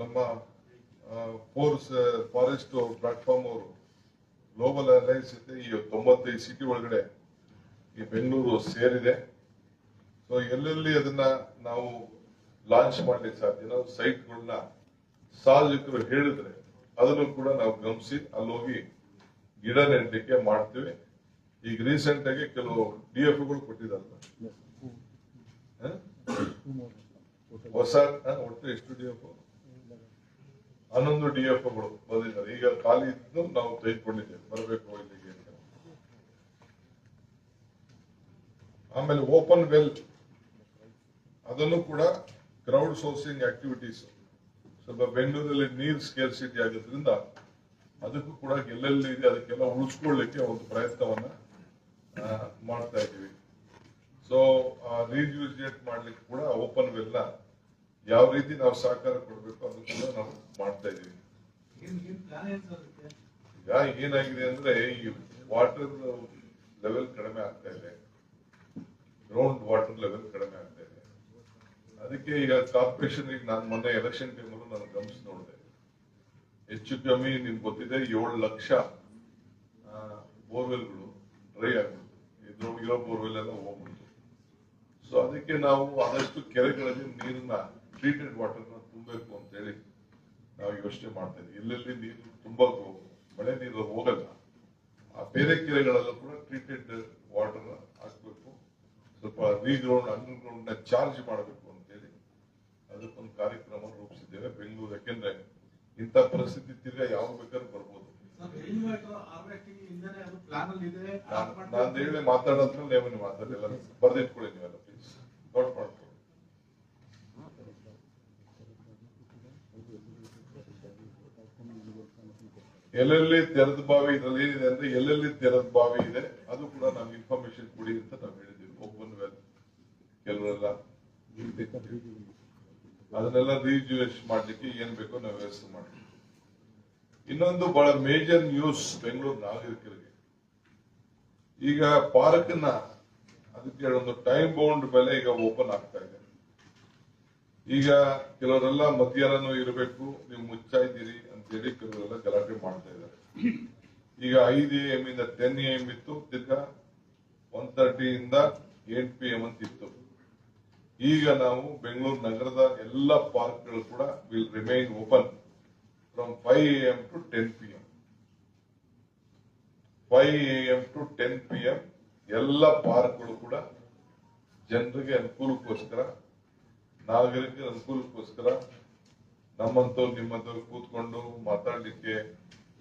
ನಮ್ಮ ಫೋರ್ಸ್ ಫಾರೆಸ್ಟ್ ಪ್ಲಾಟ್ಫಾರ್ಮ್ ಅವರು ಗ್ಲೋಬಲ್ ಅಲೈನ್ಸ್ ಜೊತೆ ಈ ತೊಂಬತ್ತೈದು ಸಿಟಿ ಒಳಗಡೆ ಈ ಬೆಂಗಳೂರು ಸೇರಿದೆ. ಸೊ ಎಲ್ಲೆಲ್ಲಿ ಅದನ್ನ ನಾವು ಲಾಂಚ್ ಮಾಡಲಿಕ್ಕೆ ಸಾಧ್ಯ ನಾವು ಸೈಟ್ಗಳನ್ನ ಸಾರ್ವಜನಿಕರು ಹೇಳಿದ್ರೆ ಅದನ್ನು ಕೂಡ ನಾವು ಗಮನಿಸಿ ಅಲ್ಲಿ ಹೋಗಿ ಗಿಡ ನೆಡ್ಲಿಕ್ಕೆ ಮಾಡ್ತೀವಿ. ಈಗ ರೀಸೆಂಟ್ ಆಗಿ ಕೆಲವು ಡಿ ಎಫ್ಗಳು ಕೊಟ್ಟಿದ್ದಾರೆ? ಹೊಸ ಒಟ್ಟು ಎಷ್ಟು ಡಿ ಎಫ್ ಹನ್ನೊಂದು ಡಿ ಎಫ್ಗಳು ಬಂದಿದ್ದಾರೆ. ಈಗ ಖಾಲಿ ಇದ್ದು ನಾವು ತೆಗೆದುಕೊಂಡಿದ್ದೇವೆ. ಬರಬೇಕು ಇಲ್ಲಿಗೆ ಆಮೇಲೆ ಓಪನ್ ವೆಲ್ ಅದನ್ನು ಕೂಡ ಕ್ರೌಡ್ ಸೋರ್ಸಿಂಗ್ ಆಕ್ಟಿವಿಟೀಸ್ ಸ್ವಲ್ಪ ಬೆಂಗಳೂರಲ್ಲಿ ನೀರ್ ಸ್ಕೇರ್ಸಿಟಿ ಆಗೋದ್ರಿಂದ ಅದಕ್ಕೂ ಕೂಡ ಎಲ್ಲೆಲ್ಲಿ ಇದೆ ಅದಕ್ಕೆಲ್ಲ ಉಳಿಸ್ಕೊಳ್ಳಿಕ್ಕೆ ಒಂದು ಪ್ರಯತ್ನವನ್ನ ಮಾಡ್ತಾ ಇದ್ದೀವಿ. ಸೊ ರೀಯೂಸ್ಜೇಟ್ ಮಾಡ್ಲಿಕ್ಕೆ ಕೂಡ ಓಪನ್ ವೆಲ್ಲ ಯಾವ ರೀತಿ ನಾವು ಸಹಕಾರ ಕೊಡಬೇಕು ಅದು ಕೂಡ ನಾವು ಮಾಡ್ತಾ ಇದ್ದೀವಿ. ಈಗ ಏನಾಗಿದೆ ಅಂದ್ರೆ ಈ ವಾಟರ್ ಲೆವೆಲ್ ಕಡಿಮೆ ಆಗ್ತಾ ಇದೆ. ಗ್ರೌಂಡ್ ವಾಟರ್ ಲೆವೆಲ್ ಕಡಿಮೆ ಆಗ್ತಾ ಇದೆ. ಅದಕ್ಕೆ ಈಗ ಕಾರ್ಪೊರೇಷನ್ ಈಗ ನಾನು ಮೊನ್ನೆ ಎಲೆಕ್ಷನ್ ಟೈಮಲ್ಲೂ ನಾನು ಗಮನಿಸಿ ನೋಡಿದೆ. ಹೆಚ್ಚು ಕಮ್ಮಿ ನಿಮ್ಗೆ ಗೊತ್ತಿದೆ, ಏಳು ಲಕ್ಷ ಬೋರ್ವೆಲ್ಗಳು ಡ್ರೈ ಆಗ್ಬಿಡ್ತು. ಇದ್ರೊಳಗಿರೋ ಬೋರ್ವೆಲ್ ಎಲ್ಲ ಹೋಗ್ಬಿಡ್ತು. ಸೊ ಅದಕ್ಕೆ ನಾವು ಆದಷ್ಟು ಕೆರೆಗಳಲ್ಲಿ ನೀರನ್ನ ಟ್ರೀಟೆಡ್ ವಾಟರ್ನ ತುಂಬಬೇಕು ಅಂತ ಹೇಳಿ ನಾವು ಯೋಚನೆ ಮಾಡ್ತಾ ಇದ್ದೀವಿ. ಎಲ್ಲೆಲ್ಲಿ ನೀರು ತುಂಬಾ ಮಳೆ ನೀರು ಹೋಗಲ್ಲ. ಆ ಬೇರೆ ಕೆರೆಗಳಲ್ಲೂ ಕೂಡ ಟ್ರೀಟೆಡ್ ವಾಟರ್ ಹಾಕ್ಬೇಕು. ಸ್ವಲ್ಪ ರೀಗ್ರೌಂಡ್ ಅಂಡರ್ಗ್ರೌಂಡ್ನ ಚಾರ್ಜ್ ಮಾಡಬೇಕು. ಅಂತೇಳಿ ಅದಕ್ಕೊಂದು ಕಾರ್ಯಕ್ರಮ ರೂಪಿಸಿದ್ದೇವೆ ಬೆಂಗಳೂರು. ಯಾಕೆಂದ್ರೆ ಇಂಥ ಪರಿಸ್ಥಿತಿ ತಿರ್ಗಾ ಯಾವ ಬೇಕಾದ್ರೂ ಬರ್ಬೋದು. ನಾನು ಹೇಳಿ ಮಾತಾಡೋದ್ಮೇಲೆ ನೀವು ಮಾತಾಡಿಲ್ಲ ಬರ್ದಿಟ್ಕೊಳ್ಳಿ ನೀವೆಲ್ಲ ಪ್ಲೀಸ್ ನೋಟ್ ಮಾಡ್ಕೊಳ್ಳಿ. ಎಲ್ಲೆಲ್ಲಿ ತೆರೆದ ಬಾವಿ ಇದ್ರಲ್ಲಿ ಏನಿದೆ ಅಂದ್ರೆ ಎಲ್ಲೆಲ್ಲಿ ತೆರೆದ ಬಾವಿ ಇದೆ ಅದು ಕೂಡ ನಾವು ಇನ್ಫಾರ್ಮೇಶನ್ ಕೊಡಿ ಅಂತ ನಾವು ಹೇಳಿದ್ದೀವಿ. ಓಪನ್ ವೆಲ್ ಕೆಲವರೆಲ್ಲ. ಅದನ್ನೆಲ್ಲ ರೀಜುವೇಶ್ ಮಾಡ್ಲಿಕ್ಕೆ ಏನ್ ಬೇಕೋ ನಾವು ವ್ಯವಸ್ಥೆ ಮಾಡ್ತೀವಿ. ಇನ್ನೊಂದು ಬಹಳ ಮೇಜರ್ ನ್ಯೂಸ್ ಬೆಂಗಳೂರು ನಾಗರಿಕರಿಗೆ. ಈಗ ಪಾರ್ಕ್ನ ಅದಕ್ಕೆ ಒಂದು ಟೈಮ್ ಬೌಂಡ್ ಮೇಲೆ ಈಗ ಓಪನ್ ಆಗ್ತಾ ಇದೆ. ಈಗ ಕೆಲವರೆಲ್ಲ ಮಧ್ಯಾಹ್ನ ಇರಬೇಕು, ನೀವು ಮುಚ್ಚಾ ಇದ್ದೀರಿ ಅಂತೇಳಿ ಕೆಲವರೆಲ್ಲ ಗಲಾಟೆ ಮಾಡ್ತಾ ಇದ್ದಾರೆ. ಈಗ ಐದು ಎ ಎಂ ಇಂದ ಟೆನ್ ಎ ಎಂ ಇತ್ತು, ತಿರ್ಗಾ ಒನ್ ಇಂದ ಏಟ್ ಪಿ ಎಂ ಅಂತ ಇತ್ತು. ಈಗ ನಾವು ಬೆಂಗಳೂರು ನಗರದ ಎಲ್ಲ ಪಾರ್ಕ್ಗಳು ಕೂಡ will remain open from five A M to ten P M five A M to ten P M ಎಲ್ಲ ಪಾರ್ಕ್ಗಳು ಕೂಡ ಜನರಿಗೆ ಅನುಕೂಲಕ್ಕೋಸ್ಕರ ನಾಗರಿಕರ ಅನುಕೂಲಕ್ಕೋಸ್ಕರ ನಮ್ಮಂತವ್ರು ನಿಮ್ಮಂತವ್ರು ಕೂತ್ಕೊಂಡು ಮಾತಾಡಲಿಕ್ಕೆ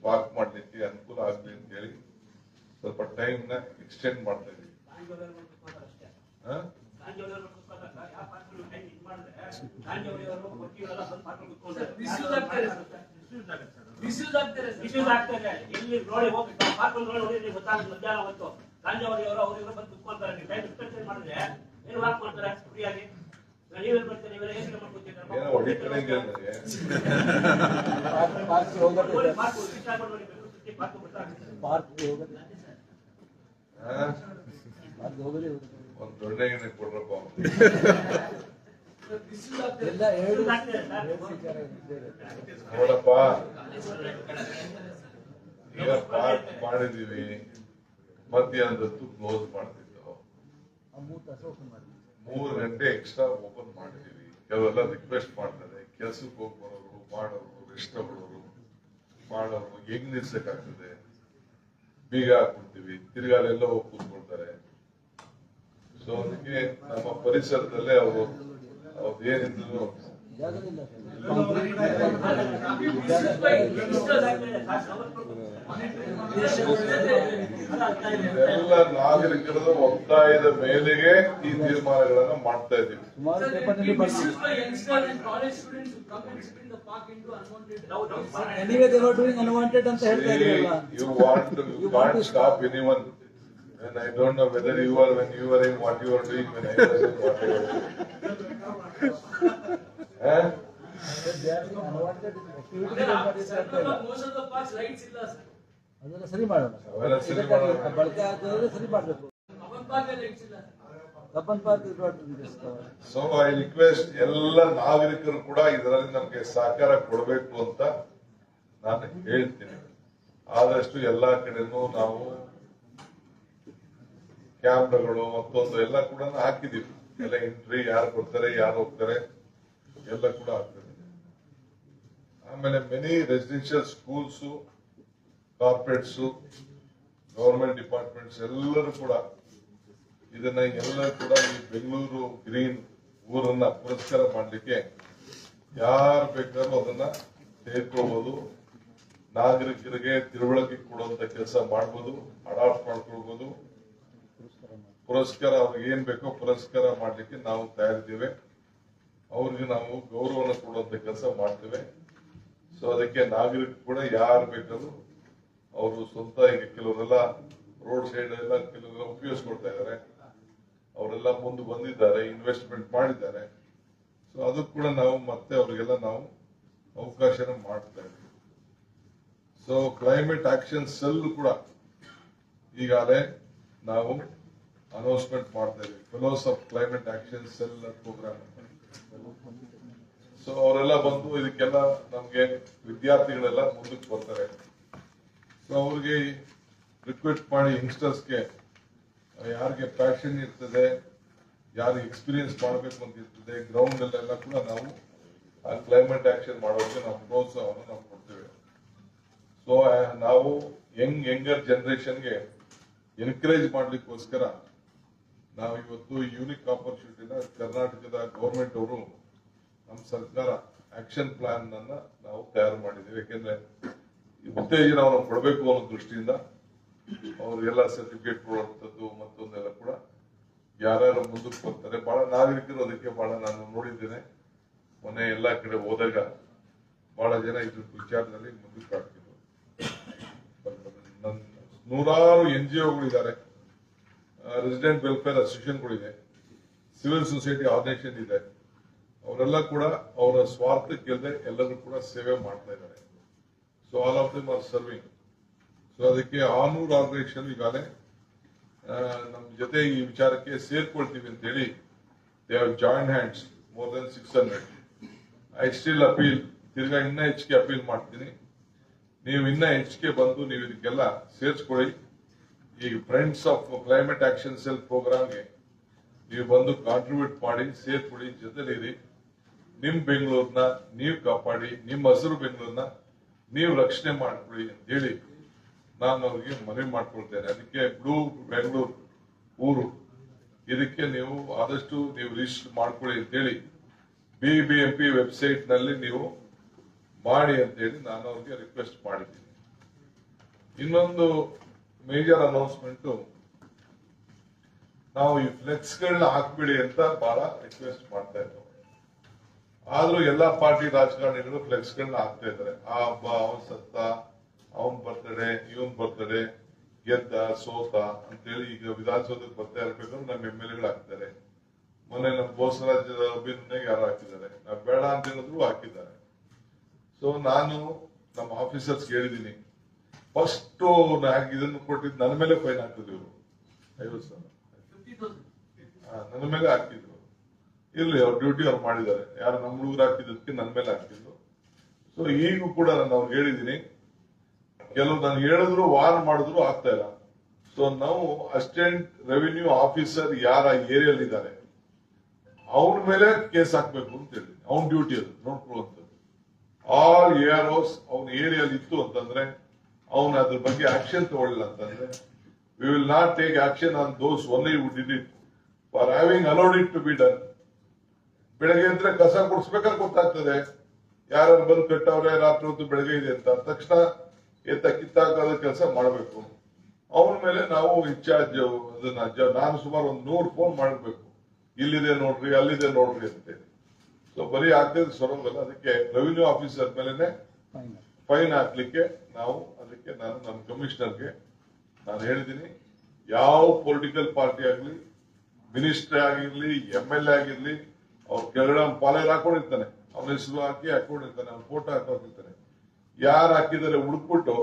ವಾಕ್ ಮಾಡಲಿಕ್ಕೆ ಅನುಕೂಲ ಆಗಲಿ ಅಂತ ಹೇಳಿ ಸ್ವಲ್ಪ ಟೈಮ್ನ ಎಕ್ಸ್ಟೆಂಡ್ ಮಾಡ್ತಾ ಇದೀವಿ ಎಲ್ಲಿ ನೋಡಿ ಹೋಗಿ ಪಾರ್ಕೊಂಡು ನೋಡಿ ನೋಡಿ ಗೊತ್ತಾಗುತ್ತೆ ಮಧ್ಯಾಹ್ನ ಹೊತ್ತು ಅವರು ಅವ್ರಿಗೂ ಬಂದು ಕುತ್ಕೊಳ್ತಾರೆ ನೀವು ಟೈಮ್ ಡಿಸ್ಕಷನ್ ಮಾಡಿದ್ರೆ ಏನು ವಾಕ್ ಮಾಡ್ತಾರೆ ಫ್ರೀಯಾಗಿ ನೀವೇನ್ ಬರ್ತೀರಿ ನೀವೆಲ್ಲ ಹೊಡಿತಾರೆ ನನಗೆ ಪಾರ್ಕ್ ಪಾರ್ಕ್ ಸಿಟಿ ಪಾರ್ಕ್ ಬರ್ತಾರೆ ಒಂದ್ ದೊಡ್ಡ ಕೊಡ್ರಪ್ಪ. ನೋಡಪ್ಪ. ಈಗ ಪಾರ್ಕ್ ಮಾಡಿದೀವಿ. ಮಧ್ಯಾಹ್ನದತ್ತು ಕ್ಲೋಸ್ ಮಾಡ್ತಿದ್ದೋ ಮೂರು ಗಂಟೆ ಎಕ್ಸ್ಟ್ರಾ ಓಪನ್ ಮಾಡಿದೀವಿ. ಕೆಲವೆಲ್ಲ ರಿಕ್ವೆಸ್ಟ್ ಮಾಡ್ತಾರೆ ಕೆಲ್ಸಕ್ಕೆ ಹೋಗಿ ಬರೋರು ಮಾಡೋರು ರೆಸ್ಟ್ ತಗೊಳ್ಳೋರು ಮಾಡೋರು ಹೆಂಗ್ ನಿಲ್ಸಕ್ಕಾಗ್ತದೆ? ಬೀಗ ಹಾಕ್ಬಿಡ್ತೀವಿ. ತಿರ್ಗಾ ಅಲ್ಲೆಲ್ಲ ಹೋಗಿ ಕೂತ್ಕೊಳ್ತಾರೆ. ಸೊ ಅದಕ್ಕೆ ನಮ್ಮ ಪರಿಸರದಲ್ಲೇ ಅವರು ಅವ್ರು ಏನಿದ್ರು ಎಲ್ಲ ನಾಗರಿಕರ ಒತ್ತಾಯದ ಮೇಲೆಗೆ ಈ ತೀರ್ಮಾನಗಳನ್ನ ಮಾಡ್ತಾ ಇದ್ದೀವಿ. ಸುಮಾರು ಪೇಪರ್ನಲ್ಲಿ ಬರ್ತೀವಿ anyway they were doing unwanted ಅಂತ ಹೇಳ್ತಾ ಇದ್ರಲ್ಲ you want you can't stop any one And I don't know whether you are, when you were in what you were doing, when I was in what I was doing. Eh? Most of the parks lights ಇಲ್ಲ ಸರ್ ಅದೆಲ್ಲ ಸರಿ ಮಾಡೋಣ. ಬಳಕೆ ಆಗದ್ರೆ ಸರಿ ಮಾಡಬೇಕು ಸೊ ಐ ರಿಕ್ವೆಸ್ಟ್ ಎಲ್ಲ ನಾಗರಿಕರು ಕೂಡ ಇದರಲ್ಲಿ ನಮಗೆ ಸಹಕಾರ ಕೊಡಬೇಕು ಅಂತ ನಾನು ಹೇಳ್ತೀನಿ ಆದಷ್ಟು ಎಲ್ಲಾ ಕಡೆನೂ ನಾವು ಕ್ಯಾಮ್ರಾಗಳು ಮತ್ತೊಂದು ಎಲ್ಲ ಕೂಡ ಹಾಕಿದೀವಿ ಎಲ್ಲ ಎಂಟ್ರಿ ಯಾರು ಕೊಡ್ತಾರೆ, ಯಾರು ಹೋಗ್ತಾರೆ, ಎಲ್ಲ ಕೂಡ ಆಗ್ತದೆ ಆಮೇಲೆ many residential schools corporates government departments ಎಲ್ಲರೂ ಕೂಡ ಇದನ್ನ ಎಲ್ಲ ಕೂಡ ಈ ಬೆಂಗಳೂರು ಗ್ರೀನ್ ಊರನ್ನ ಪುರಸ್ಕಾರ ಮಾಡಲಿಕ್ಕೆ ಯಾರು ಬೇಕಾದ್ರೂ ಅದನ್ನ ಸೇರ್ಕೋಬಹುದು ನಾಗರಿಕರಿಗೆ ತಿಳುವಳಿಕೆ ಕೊಡುವಂತ ಕೆಲಸ ಮಾಡ್ಬೋದು, ಅಡಾಪ್ಟ್ ಮಾಡ್ಕೊಳ್ಬಹುದು ಪುರಸ್ಕಾರ ಅವ್ರಿಗೆ ಏನ್ ಬೇಕೋ ಪುರಸ್ಕಾರ ಮಾಡ್ಲಿಕ್ಕೆ ನಾವು ತಯಾರಿದ್ದೇವೆ. ಅವ್ರಿಗೆ ನಾವು ಗೌರವನ ಕೊಡುವಂತ ಕೆಲಸ ಮಾಡ್ತೇವೆ. ಸೊ ಅದಕ್ಕೆ ನಾಗರಿಕ ಕೂಡ ಯಾರು ಬೇಕಾದ್ರೂ ಅವರು ಸ್ವಂತ ಈಗ ಕೆಲವರೆಲ್ಲ ರೋಡ್ ಸೈಡ್ ಎಲ್ಲ ಕೆಲವರೆಲ್ಲ ಉಪಯೋಗಿಸ್ಕೊಳ್ತಾ ಇದ್ದಾರೆ. ಅವರೆಲ್ಲ ಮುಂದೆ ಬಂದಿದ್ದಾರೆ ಇನ್ವೆಸ್ಟ್ಮೆಂಟ್ ಮಾಡಿದ್ದಾರೆ. ಸೊ ಅದು ಕೂಡ ನಾವು ಮತ್ತೆ ಅವರಿಗೆಲ್ಲ ನಾವು ಅವಕಾಶನ ಮಾಡ್ತಾ ಇದ್ದೀವಿ. ಸೊ ಕ್ಲೈಮೇಟ್ ಆಕ್ಷನ್ ಸೆಲ್ ಕೂಡ ಈಗಾಗಲೇ ನಾವು ಅನೌನ್ಸ್ಮೆಂಟ್ ಮಾಡ್ತಾ ಇದ್ದೀವಿ. Fellows of climate action cell program so ಅವರೆಲ್ಲ ಬಂದು ಇದಕ್ಕೆಲ್ಲ ನಮಗೆ ವಿದ್ಯಾರ್ಥಿಗಳೆಲ್ಲ ಮುಂದಕ್ಕೆ ಬರ್ತಾರೆ. ಸೊ ಅವ್ರಿಗೆ ರಿಕ್ವೆಸ್ಟ್ ಮಾಡಿ ಯಂಗ್ಸ್ಟರ್ಸ್ಗೆ ಯಾರಿಗೆ ಪ್ಯಾಷನ್ ಇರ್ತದೆ, ಯಾರಿಗೆ ಎಕ್ಸ್ಪೀರಿಯನ್ಸ್ ಮಾಡಬೇಕು ಅಂತ ಇರ್ತದೆ ಗ್ರೌಂಡ್ ಅಲ್ಲೆಲ್ಲ ಕೂಡ ನಾವು ಆ ಕ್ಲೈಮೇಟ್ ಆಕ್ಷನ್ ಮಾಡೋಕೆ ನಾವು ಪ್ರೋತ್ಸಾಹವನ್ನು ನಾವು ಕೊಡ್ತೇವೆ. ಸೊ ನಾವು ಯಂಗ್ ಯಂಗರ್ ಜನರೇಷನ್ಗೆ ಎನ್ಕರೇಜ್ ಮಾಡ್ಲಿಕ್ಕೋಸ್ಕರ ನಾವು ಇವತ್ತು ಯೂನಿಕ್ ಆಪರ್ಚುನಿಟಿನ ಕರ್ನಾಟಕದ ಗೌರ್ಮೆಂಟ್ ಅವರು ನಮ್ಮ ಸರ್ಕಾರ ಆಕ್ಷನ್ ಪ್ಲಾನ್ ಅನ್ನ ನಾವು ತಯಾರು ಮಾಡಿದ್ದೀವಿ. ಯಾಕೆಂದ್ರೆ ಉತ್ತೇಜನ ಉತ್ತೇಜನವನ್ನು ಕೊಡಬೇಕು ಅನ್ನೋ ದೃಷ್ಟಿಯಿಂದ ಅವರಿಗೆಲ್ಲ ಸರ್ಟಿಫಿಕೇಟ್ ಕೊಡುವಂಥದ್ದು ಮತ್ತೊಂದೆಲ್ಲ ಕೂಡ ಯಾರ್ಯಾರು ಮುಂದಕ್ಕೆ ಬರ್ತಾರೆ. ಬಹಳ ನಾಗರಿಕರು ಅದಕ್ಕೆ ಬಹಳ ನಾನು ನೋಡಿದ್ದೇನೆ. ಮೊನ್ನೆ ಎಲ್ಲ ಕಡೆ ಹೋದಾಗ ಬಹಳ ಜನ ಇದ್ರ ವಿಚಾರದಲ್ಲಿ ಮುಂದಕ್ಕೆ ನನ್ನ ನೂರಾರು ಎನ್ ಜಿ ಒಗಳಿದ್ದಾರೆ ರೆಸಿಡೆಂಟ್ ವೆಲ್ಫೇರ್ ಅಸೋಸಿಯೇಷನ್ಗಳಿದೆ ಸಿವಿಲ್ ಸೊಸೈಟಿ ಆರ್ಗನೈಸೇಷನ್ ಇದೆ. ಅವರೆಲ್ಲ ಕೂಡ ಅವರ ಸ್ವಾರ್ಥಕ್ಕೆಲ್ಲದೆ ಎಲ್ಲರೂ ಕೂಡ ಸೇವೆ ಮಾಡ್ತಾ ಇದ್ದಾರೆ. So all of them are serving so ಅದಕ್ಕೆ ಆನೂರ್ ಆರ್ಗನೈಸೇಷನ್ ಈಗಾಗಲೇ ನಮ್ಮ ಜೊತೆ ಈ ವಿಚಾರಕ್ಕೆ ಸೇರ್ಕೊಳ್ತೀವಿ ಅಂತ ಹೇಳಿ they have join hands more than six hundred I still appeal ತಿರ್ಗಾ ಇನ್ನೂ ಹೆಚ್ಚಿಗೆ ಅಪೀಲ್ ಮಾಡ್ತೀನಿ. ನೀವು ಇನ್ನೂ ಹೆಚ್ಚಿಗೆ ಬಂದು ನೀವು ಇದಕ್ಕೆಲ್ಲ ಸೇರ್ಸ್ಕೊಳ್ಳಿ. ಈ friends of climate action cell ಪ್ರೋಗ್ರಾಮ್ಗೆ ನೀವು ಬಂದು ಕಾಂಟ್ರಿಬ್ಯೂಟ್ ಮಾಡಿ ಸೇರ್ಕೊಳ್ಳಿ ಜೊತೆಲಿರಿ. ನಿಮ್ ಬೆಂಗಳೂರನ್ನ ನೀವು ಕಾಪಾಡಿ ನಿಮ್ಮ ಹಸಿರು ಬೆಂಗಳೂರನ್ನ ನೀವು ರಕ್ಷಣೆ ಮಾಡ್ಕೊಳ್ಳಿ ಅಂತ ಹೇಳಿ ನಾನು ಅವ್ರಿಗೆ ಮನವಿ ಮಾಡ್ಕೊಳ್ತೇನೆ. ಅದಕ್ಕೆ ಬ್ಲೂ ಬೆಂಗಳೂರು ಊರು, ಇದಕ್ಕೆ ನೀವು ಆದಷ್ಟು ನೀವು ರಿಜಿಸ್ಟರ್ ಮಾಡ್ಕೊಳ್ಳಿ ಅಂತೇಳಿ ಬಿ ಬಿ ಎಂ ಪಿ ವೆಬ್ಸೈಟ್ನಲ್ಲಿ ನೀವು ಮಾಡಿ ಅಂತೇಳಿ ನಾನು ಅವ್ರಿಗೆ ರಿಕ್ವೆಸ್ಟ್ ಮಾಡಿದ್ದೀನಿ. ಇನ್ನೊಂದು ಮೇಜರ್ ಅನೌನ್ಸ್ಮೆಂಟ್ ನಾವು ಈ ಫ್ಲೆಕ್ಸ್ ಗಳನ್ನ ಹಾಕ್ಬಿಡಿ ಅಂತ ಬಹಳ ರಿಕ್ವೆಸ್ಟ್ ಮಾಡ್ತಾ ಇದ್ದೆ ಆದ್ರೂ ಎಲ್ಲಾ ಪಾರ್ಟಿ ರಾಜಕಾರಣಿಗಳು ಫ್ಲೆಕ್ಸ್ ಗಳನ್ನ ಹಾಕ್ತಾ ಇದ್ದಾರೆ. ಆ ಹಬ್ಬ, ಅವನ್ ಸತ್ತ, ಅವನ್ ಬರ್ತಡೆ ಇವನ್ ಬರ್ತಡೆ ಗೆದ್ದ, ಸೋತ ಅಂತೇಳಿ ಈಗ ವಿಧಾನಸೌಧಕ್ಕೆ ಬರ್ತಾ ಇರ್ಬೇಕಂದ್ರೆ ನಮ್ಮ ಎಂ ಎಲ್ ಎಗಳು ಹಾಕ್ತಾರೆ ಮೊನ್ನೆ ನಮ್ಮ ಬೋಸರಾಜ್ಯದ ಅಭಿನಂದನೆಗೆ ಯಾರು ಹಾಕಿದ್ದಾರೆ? ನಾ ಬೇಡ ಅಂತ ಹೇಳಿದ್ರು ಹಾಕಿದ್ದಾರೆ. ಸೊ ನಾನು ನಮ್ಮ ಆಫೀಸರ್ಸ್ ಹೇಳಿದ್ದೀನಿ ಫಸ್ಟ್ ಇದನ್ನು ಕೊಟ್ಟಿದ್ದು ನನ್ನ ಮೇಲೆ ಫೈನ್ ಹಾಕಿದ್ರು ಇವರು. ಐವತ್ತು ಸಾವಿರ. ನನ್ನ ಮೇಲೆ ಹಾಕಿದ್ರು ಇರ್ಲಿ, ಅವ್ರ ಡ್ಯೂಟಿ ಅವ್ರು ಮಾಡಿದ್ದಾರೆ. ಯಾರು ನಮ್ಮ ಹುಡುಗರು ಹಾಕಿದ್ದಕ್ಕೆ ನನ್ನ ಮೇಲೆ ಹಾಕಿದ್ರು ಸೊ ಈಗೂ ಕೂಡ ನಾನು ಅವ್ರಿಗೆ ಹೇಳಿದ್ದೀನಿ. ಕೆಲವು ನಾನು ಹೇಳಿದ್ರು, ವಾರ್ ಮಾಡಿದ್ರು, ಆಗ್ತಾ ಇಲ್ಲ. ಸೊ ನಾವು ಅಸಿಸ್ಟೆಂಟ್ ರೆವಿನ್ಯೂ ಆಫೀಸರ್ ಯಾರ ಏರಿಯಲ್ಲಿ ಇದ್ದಾರೆ ಅವನ ಮೇಲೆ ಕೇಸ್ ಹಾಕ್ಬೇಕು ಅಂತ ಹೇಳಿ ಅವ್ನ ಡ್ಯೂಟಿ ಅದು, ನೋಡ್ಕೊಳ್ಳುವಂಥದ್ದು. ಆಲ್ ಏರ್ ಹೌಸ್ ಅವನ ಏರಿಯಲ್ಲಿ ಇತ್ತು ಅಂತಂದ್ರೆ ಅವನ ಅದ್ರ ಬಗ್ಗೆ ಆಕ್ಷನ್ ತಗೊಳ್ಳಿಲ್ಲ ಅಂತಂದ್ರೆ we will not take action on those only would did it for having allowed it to be done ಬೆಳಗ್ಗೆ ಅಂದ್ರೆ ಕಸ ಕೊಡಿಸ್ಬೇಕಾದ್ರೆ ಗೊತ್ತಾಗ್ತದೆ ಯಾರು ಬಂದು ಕಟ್ಟವ್ರೆ ರಾತ್ರಿ ಹೊತ್ತು ಬೆಳಗ್ಗೆ ಇದೆ ಅಂತ. ತಕ್ಷಣ ಎತ್ತ ಕಿತ್ತಾಕದ ಕೆಲಸ ಮಾಡಬೇಕು. ಅವನ ಮೇಲೆ ನಾವು ಇನ್ಚಾರ್ಜ್ ಅದನ್ನ ನಾನು ಸುಮಾರು ಒಂದು ನೂರು ಫೋನ್ ಮಾಡಬೇಕು. ಇಲ್ಲಿದೆ ನೋಡ್ರಿ ಅಲ್ಲಿದೆ ನೋಡ್ರಿ ಅಂತೇಳಿ ಸೊ ಬರೀ ಆಗ್ತದೆ ಸೊರಂಗಲ್ಲ ಅದಕ್ಕೆ ರೆವಿನ್ಯೂ ಆಫೀಸರ್ ಮೇಲೆನೆ ಫೈನ್ ಹಾಕ್ಲಿಕ್ಕೆ ನಾವು ಅದಕ್ಕೆ ನಾನು ನಮ್ಮ ಕಮಿಷನರ್ಗೆ ನಾನು ಹೇಳಿದ್ದೀನಿ, ಯಾವ ಪೊಲಿಟಿಕಲ್ ಪಾರ್ಟಿ ಆಗಲಿ, ಮಿನಿಸ್ಟರ್ ಆಗಿರ್ಲಿ, ಎಂ ಎಲ್ ಎ ಆಗಿರ್ಲಿ, ಅವ್ರ ಕೆಳಗಡೆ ಪಾಲೇರ್ ಹಾಕೊಂಡಿರ್ತಾನೆ. ಅವನ ಹೆಸರು ಹಾಕಿ ಹಾಕೊಂಡಿರ್ತಾನೆ ಅವ್ನ ಫೋಟೋ ಹಾಕೊಂಡಿರ್ತಾನೆ. ಯಾರು ಹಾಕಿದರೆ ಹುಡುಕ್ಬಿಟ್ಟು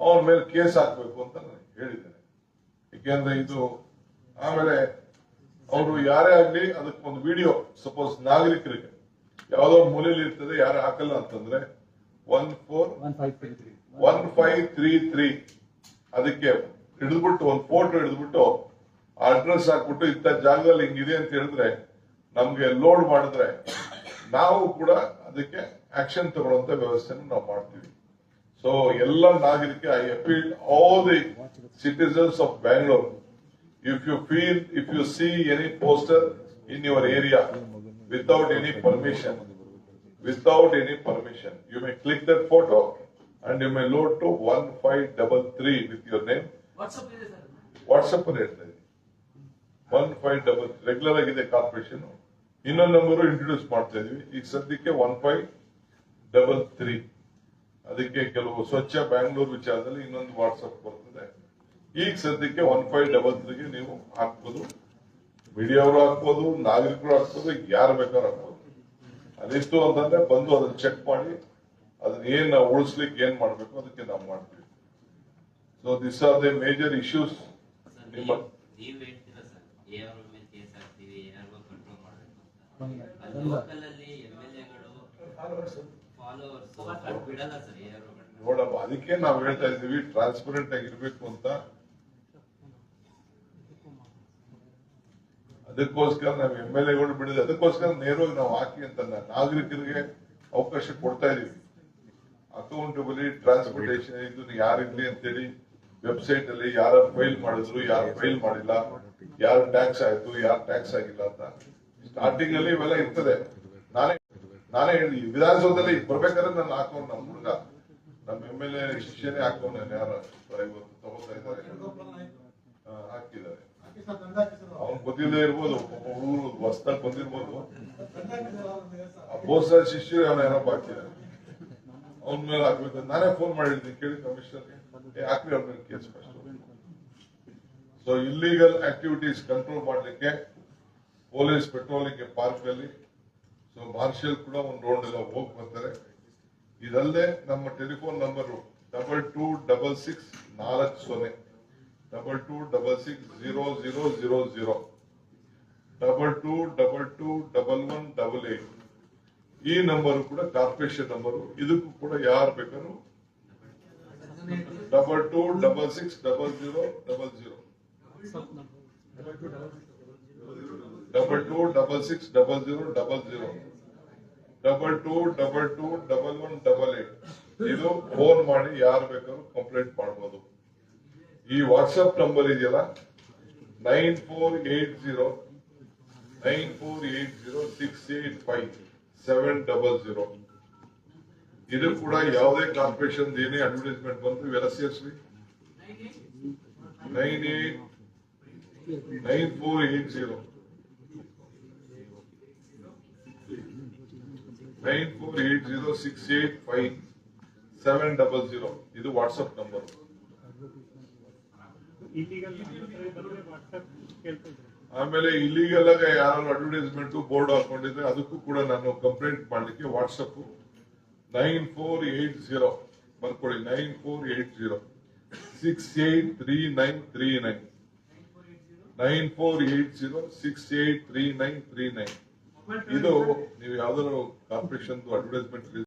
ಅವನ ಮೇಲೆ ಕೇಸ್ ಹಾಕ್ಬೇಕು ಅಂತ ನಾನು ಹೇಳಿದ್ದೇನೆ. ಏಕೆಂದ್ರೆ ಇದು ಆಮೇಲೆ ಅವರು ಯಾರೇ ಆಗ್ಲಿ, ಅದಕ್ಕೆ ಒಂದು ವಿಡಿಯೋ, ಸಪೋಸ್ ನಾಗರಿಕರಿಗೆ, ಯಾವುದೋ ಮೂಲೆಯಲ್ಲಿ ಇರ್ತದೆ, ಯಾರು ಹಾಕಲ್ಲ ಅಂತಂದ್ರೆ, one four one five three. One five three three ಅದಕ್ಕೆ ಹಿಡಿದ್ಬಿಟ್ಟು, ಒಂದು ಫೋಟೋ ಹಿಡಿದ್ಬಿಟ್ಟು ಅಡ್ರೆಸ್ ಹಾಕ್ಬಿಟ್ಟು, ಇಂಥ ಜಾಗದಲ್ಲಿ ಹಿಂಗಿದೆ ಅಂತ ಹೇಳಿದ್ರೆ, ನಮ್ಗೆ ಲೋಡ್ ಮಾಡಿದ್ರೆ, ನಾವು ಕೂಡ ಅದಕ್ಕೆ ಆಕ್ಷನ್ ತಗೊಳ್ಳುವಂತ ವ್ಯವಸ್ಥೆನ ನಾವು ಮಾಡ್ತೀವಿ. ಸೊ ಎಲ್ಲ ನಾಗರಿಕ I appeal all the citizens of Bangalore if you feel if you see any poster in your area without any permission without any permission you may click that photo. And you may load to one five double three with your name WhatsApp ಅಲ್ಲಿ ಹೇಳ್ತಾ ಇದ್ದೀನಿ. ಒನ್ ಫೈವ್ ಡಬಲ್ ರೆಗ್ಯುಲರ್ ಆಗಿದೆ ಕಾರ್ಪೊರೇಷನ್ ಇನ್ನೊಂದು ನಂಬರು ಇಂಟ್ರೊಡ್ಯೂಸ್ ಮಾಡ್ತಾ ಇದೀವಿ ಈಗ ಸದ್ಯಕ್ಕೆ ಒನ್ ಫೈವ್ ಡಬಲ್ ತ್ರೀ ಅದಕ್ಕೆ ಕೆಲವು ಸ್ವಚ್ಛ ಬ್ಯಾಂಗ್ಳೂರು ವಿಚಾರದಲ್ಲಿ ಇನ್ನೊಂದು ವಾಟ್ಸಪ್ ಬರ್ತದೆ. ಈಗ ಸದ್ಯಕ್ಕೆ ಒನ್ ಫೈವ್ ಡಬಲ್ ತ್ರೀಗೆ ನೀವು ಹಾಕ್ಬೋದು. ಮೀಡಿಯಾವರು ಹಾಕ್ಬೋದು ನಾಗರಿಕರು ಹಾಕ್ಬೋದು ಯಾರು ಬೇಕಾದ್ರೂ ಹಾಕ್ಬೋದು. ಅದಿತ್ತು ಅಂತಂದ್ರೆ ಬಂದು ಅದನ್ನ ಚೆಕ್ ಮಾಡಿ. ಅದನ್ನ ಏನ್ ನಾವು ಉಳಿಸ್ಲಿಕ್ಕೆ ಏನ್ ಮಾಡ್ಬೇಕು ಅದಕ್ಕೆ ನಾವು ಮಾಡ್ತೀವಿ. So this are the major issues ನಿಮ್ಮ ನೋಡಪ್ಪ ಅದಕ್ಕೆ ನಾವು ಹೇಳ್ತಾ ಇದ್ದೀವಿ ಟ್ರಾನ್ಸ್ಪರೆಂಟ್ ಆಗಿರ್ಬೇಕು ಅಂತ. ಅದಕ್ಕೋಸ್ಕರ ನಾವು ಎಂ ಎಲ್ ಎಗಳು ಬಿಡಿದೆ ಅದಕ್ಕೋಸ್ಕರ ನೇರವಾಗಿ ನಾವು ಹಾಕಿ ಅಂತ ನಾಗರಿಕರಿಗೆ ಅವಕಾಶ ಕೊಡ್ತಾ ಇದೀವಿ. ಅಕೌಂಟಬಲಿ ಟ್ರಾನ್ಸ್ಪೋರ್ಟೇಷನ್ ಇದು ಯಾರಿರ್ಲಿ ಅಂತೇಳಿ ವೆಬ್ಸೈಟ್ ಅಲ್ಲಿ ಯಾರು ಫೈಲ್ ಮಾಡಿದ್ರು, ಯಾರು ಫೈಲ್ ಮಾಡಿಲ್ಲ, ಯಾರು ಟ್ಯಾಕ್ಸ್ ಆಯ್ತು, ಯಾರು ಟ್ಯಾಕ್ಸ್ ಆಗಿಲ್ಲ ಅಂತ ಸ್ಟಾರ್ಟಿಂಗ್ ಅಲ್ಲಿ ಇವೆಲ್ಲ ಇರ್ತದೆ. ನಾನೇ ನಾನೇ ಹೇಳಿ, ವಿಧಾನಸೌಧದಲ್ಲಿ ಬರ್ಬೇಕಾದ್ರೆ ನಾನು ಹಾಕೋನ್ ನಮ್ಮ ಹುಡುಗ, ನಮ್ಮ ಎಂ ಎಲ್ ಎ ಶಿಷ್ಯನೇ ಯಾರು ಹಾಕಿದ್ದಾರೆ. ಅವ್ನ್ ಗೊತ್ತಿಲ್ಲದೆ ಇರ್ಬೋದು ಹುಡುಗರು ಹೊಸ್ದಾಗಿ ಬಂದಿರ್ಬೋದು. ಬೋಸ ಶಿಷ್ಯರು ಅವನ ಏನಪ್ಪ ಹಾಕಿದ್ದಾರೆ ಅವನ ಮೇಲೆ ಹಾಕ್ಬೇಕು ನಾನೇ ಫೋನ್ ಮಾಡಿದ್ದೀನಿ, ಕೇಳಿ ಕಮಿಷನರ್ ಏ ಹಾಕ್ರಿ ಅವ್ರ ಮೇಲೆ case first so illegal activities control ಮಾಡಲಿಕ್ಕೆ ಪೊಲೀಸ್ ಪೆಟ್ರೋಲಿಂಗ್ ಪಾರ್ಕ್ ಅಲ್ಲಿ. ಸೊ ಮಾರ್ಷಲ್ ಕೂಡ ಒಂದು ರೌಂಡ್ ಎಲ್ಲ ಹೋಗಿ ಬರ್ತಾರೆ ಇದಲ್ಲದೆ ನಮ್ಮ telephone number double two double six ನಾಲ್ಕು ಸೊನ್ನೆ. Double two double six zero zero zero zero double two double two double one double eight ಈ ನಂಬರ್ ಕೂಡ ಕಾರ್ಪೊರೇಷನ್ ನಂಬರ್ ಇದಕ್ಕೂ ಕೂಡ ಯಾರು ಬೇಕಾದ್ರೂ double two double six double zero double zero double two double six double zero double zero double two double two double one double eight ಇದು ಫೋನ್ ಮಾಡಿ ಯಾರು ಬೇಕಾದ್ರೂ ಕಂಪ್ಲೇಂಟ್ ಮಾಡಬಹುದು ಈ ವಾಟ್ಸ್ಆಪ್ ನಂಬರ್ ಇದೆಯಲ್ಲ? Nine four eight zero nine four eight zero six eight five seven double zero ಇದು ಕೂಡ ಯಾವುದೇ ಕಾರ್ಪೊರೇಷನ್ ಏನೇ ಅಡ್ವರ್ಟೈಸ್ಮೆಂಟ್ ಬಂತು, ಇವೆಲ್ಲ ಸೇರಿಸ್ರಿ. Nine eight nine four eight zero nine four eight zero six eight five seven double zero ಇದು ವಾಟ್ಸಪ್ ನಂಬರ್ ಆಮೇಲೆ ಇಲ್ಲಿಗೆಲ್ಲ ಯಾರು ಅಡ್ವರ್ಟೈಸ್ಮೆಂಟ್ ಬೋರ್ಡ್ ಹಾಕೊಂಡಿದ್ರೆ ಅದಕ್ಕೂ ಕೂಡ ನಾನು ಕಂಪ್ಲೇಂಟ್ ಮಾಡ್ಲಿಕ್ಕೆ WhatsApp nine four eight zero ಬರ್ಕೊಳ್ಳಿ, nine four eight zero six eight three nine three nine nine four eight zero six eight three nine three nine ಇದು ನೀವು ಯಾವ್ದಾದ್ರು ಕಾರ್ಪೊರೇಷನ್ ಅಡ್ವರ್ಟೈಸ್ಮೆಂಟ್